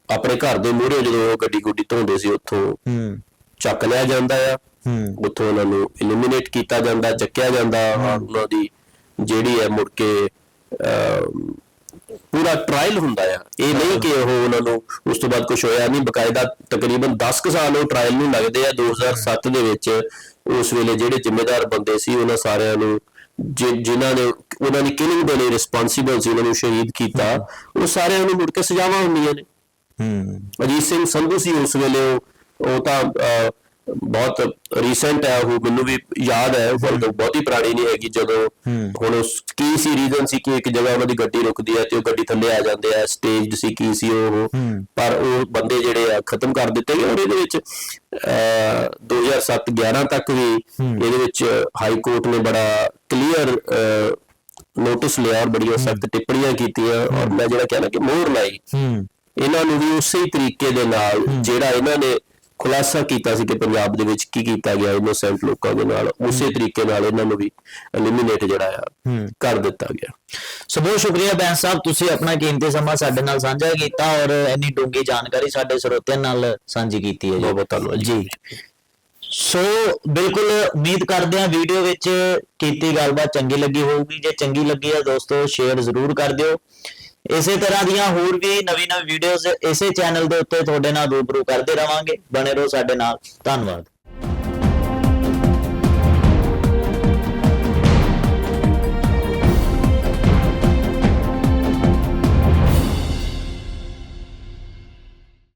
ਆਪਣੇ ਘਰ ਦੇ ਮੂਹਰੇ ਜਦੋਂ ਉਹ ਗੱਡੀ ਗੁੱਡੀ ਧੋਂਦੇ ਸੀ ਉੱਥੋਂ ਹੂੰ। ਚੱਕ ਲਿਆ ਜਾਂਦਾ ਆ। ਹੂੰ। ਉੱਥੋਂ ਉਹਨਾਂ ਨੂੰ ਇਲੀਮੀਨੇਟ ਕੀਤਾ ਜਾਂਦਾ ਚੱਕਿਆ ਜਾਂਦਾ। ਔਰ ਉਹਨਾਂ ਦੀ ਜਿਹੜੀ ਹੈ ਮੁੜ ਕੇ ਪੂਰਾ ਟ੍ਰਾਇਲ ਹੁੰਦਾ ਆ। ਇਹ ਨਹੀਂ ਕਿ ਉਹ ਉਹਨਾਂ ਨੂੰ ਉਸ ਤੋਂ ਬਾਅਦ ਕੁਝ ਹੋਇਆ ਨਹੀਂ। ਬਕਾਇਦਾ ਤਕਰੀਬਨ 10 ਕੁ ਸਾਲ ਉਹ ਟ੍ਰਾਇਲ ਨੂੰ ਲੱਗਦੇ ਆ। 2007 ਦੇ ਵਿੱਚ ਉਸ ਵੇਲੇ ਜਿਹੜੇ ਜ਼ਿੰਮੇਦਾਰ ਬੰਦੇ ਸੀ ਉਹਨਾਂ ਸਾਰਿਆਂ ਨੂੰ ਜਿਨ੍ਹਾਂ ਨੇ ਉਹਨਾਂ ਦੀ ਕਿਲਿੰਗ ਦੇ ਲਈ ਰਿਸਪੌਂਸੀਬਲ ਸੀ ਉਹਨਾਂ ਨੂੰ ਸ਼ਹੀਦ ਕੀਤਾ। ਉਹ ਸਾਰਿਆਂ ਨੂੰ ਮੁੜ ਕੇ ਸਜ਼ਾਵਾਂ ਹੁੰਦੀਆਂ ਨੇ। ਹੂੰ। ਅਜੀਤ ਸਿੰਘ ਸੰਧੂ ਸੀ ਉਸ ਵੇਲੇ। ਉਹ ਤਾਂ ਬਹੁਤ ਰੀਸੈਂਟ ਹੈ ਉਹ ਮੈਨੂੰ ਵੀ ਯਾਦ ਹੈ ਉਹ ਗੱਲ ਬਹੁਤੀ ਪੁਰਾਣੀ ਨਹੀਂ ਹੈਗੀ ਜਦੋਂ ਹੂੰ। ਹੁਣ ਉਸ ਕੀ ਸੀ ਰੀਜ਼ਨ ਸੀ ਕਿ ਇੱਕ ਜਗ੍ਹਾ ਉਹਨਾਂ ਦੀ ਗੱਡੀ ਰੁਕਦੀ ਹੈ ਤੇ ਉਹ ਗੱਡੀ ਥੱਲੇ ਆ ਜਾਂਦੇ ਆ ਸਟੇਜ ਸੀ ਕੀ ਸੀ ਉਹ ਹੂੰ। ਪਰ ਉਹ ਬੰਦੇ ਜਿਹੜੇ ਆ ਖਤਮ ਕਰ ਦਿੱਤੇ ਗਏ। ਔਰ ਇਹਦੇ ਵਿੱਚ ਅਹ, 2007 11 ਤੱਕ ਵੀ ਇਹਦੇ ਵਿੱਚ ਹਾਈ ਕੋਰਟ ਨੇ ਬੜਾ ਕਲੀਅਰ ਨੋਟਿਸ ਲਿਆ ਔਰ ਬੜੀਆਂ ਸਖਤ ਟਿੱਪਣੀਆਂ ਕੀਤੀਆਂ ਔਰ ਮੈਂ ਜਿਹੜਾ ਕਹਿਣਾ ਕਿ ਮੋਹਰ ਲਾਈ। ਹੂੰ। ਇਹਨਾਂ ਨੂੰ ਵੀ ਉਸੇ ਹੀ ਤਰੀਕੇ ਦੇ ਨਾਲ ਜਿਹੜਾ ਇਹਨਾਂ ਨੇ ਖੁਲਾਸਾ ਕੀਤਾ ਸੀ ਕਿ ਪੰਜਾਬ ਦੇ ਵਿੱਚ ਕੀ ਕੀਤਾ ਗਿਆ ਇਨੋਸੈਂਟ ਲੋਕਾਂ ਦੇ ਨਾਲ ਉਸੇ ਤਰੀਕੇ ਨਾਲ ਇਹਨਾਂ ਨੂੰ ਵੀ ਐਲੀਮੀਨੇਟ ਜਿਹੜਾ ਆ ਕਰ ਦਿੱਤਾ ਗਿਆ। ਸੋ ਬਹੁਤ ਸ਼ੁਕਰੀਆ ਬੈਂਸ ਸਾਹਿਬ ਤੁਸੀਂ ਆਪਣਾ ਕੀਮਤੀ ਸਮਾਂ ਸਾਡੇ ਨਾਲ ਸਾਂਝਾ ਕੀਤਾ ਔਰ ਇੰਨੀ ਡੂੰਘੀ ਜਾਣਕਾਰੀ ਸਾਡੇ ਸਰੋਤਿਆਂ ਨਾਲ ਸਾਂਝੀ ਕੀਤੀ ਹੈ ਜੀ। ਬਹੁਤ ਬਹੁਤ ਧੰਨਵਾਦ ਜੀ। ਸੋ ਬਿਲਕੁਲ ਉਮੀਦ ਕਰਦੇ ਹਾਂ ਵੀਡੀਓ ਵਿੱਚ ਕੀਤੀ ਗੱਲਬਾਤ ਚੰਗੀ ਲੱਗੀ ਹੋਊਗੀ। ਜੇ ਚੰਗੀ ਲੱਗੀ ਹੈ ਦੋਸਤੋ ਸ਼ੇਅਰ ਜ਼ਰੂਰ ਕਰ ਦਿਓ। ਇਸੇ ਤਰ੍ਹਾਂ ਦੀਆਂ ਹੋਰ ਵੀ ਨਵੀਂ ਨਵੀਂ ਵੀਡੀਓਜ਼ ਇਸੇ ਚੈਨਲ ਦੇ ਉੱਤੇ ਤੁਹਾਡੇ ਨਾਲ ਰੂਬਰੂ ਕਰਦੇ ਰਵਾਂਗੇ। ਬਣੇ ਰਹੋ ਸਾਡੇ ਨਾਲ। ਧੰਨਵਾਦ।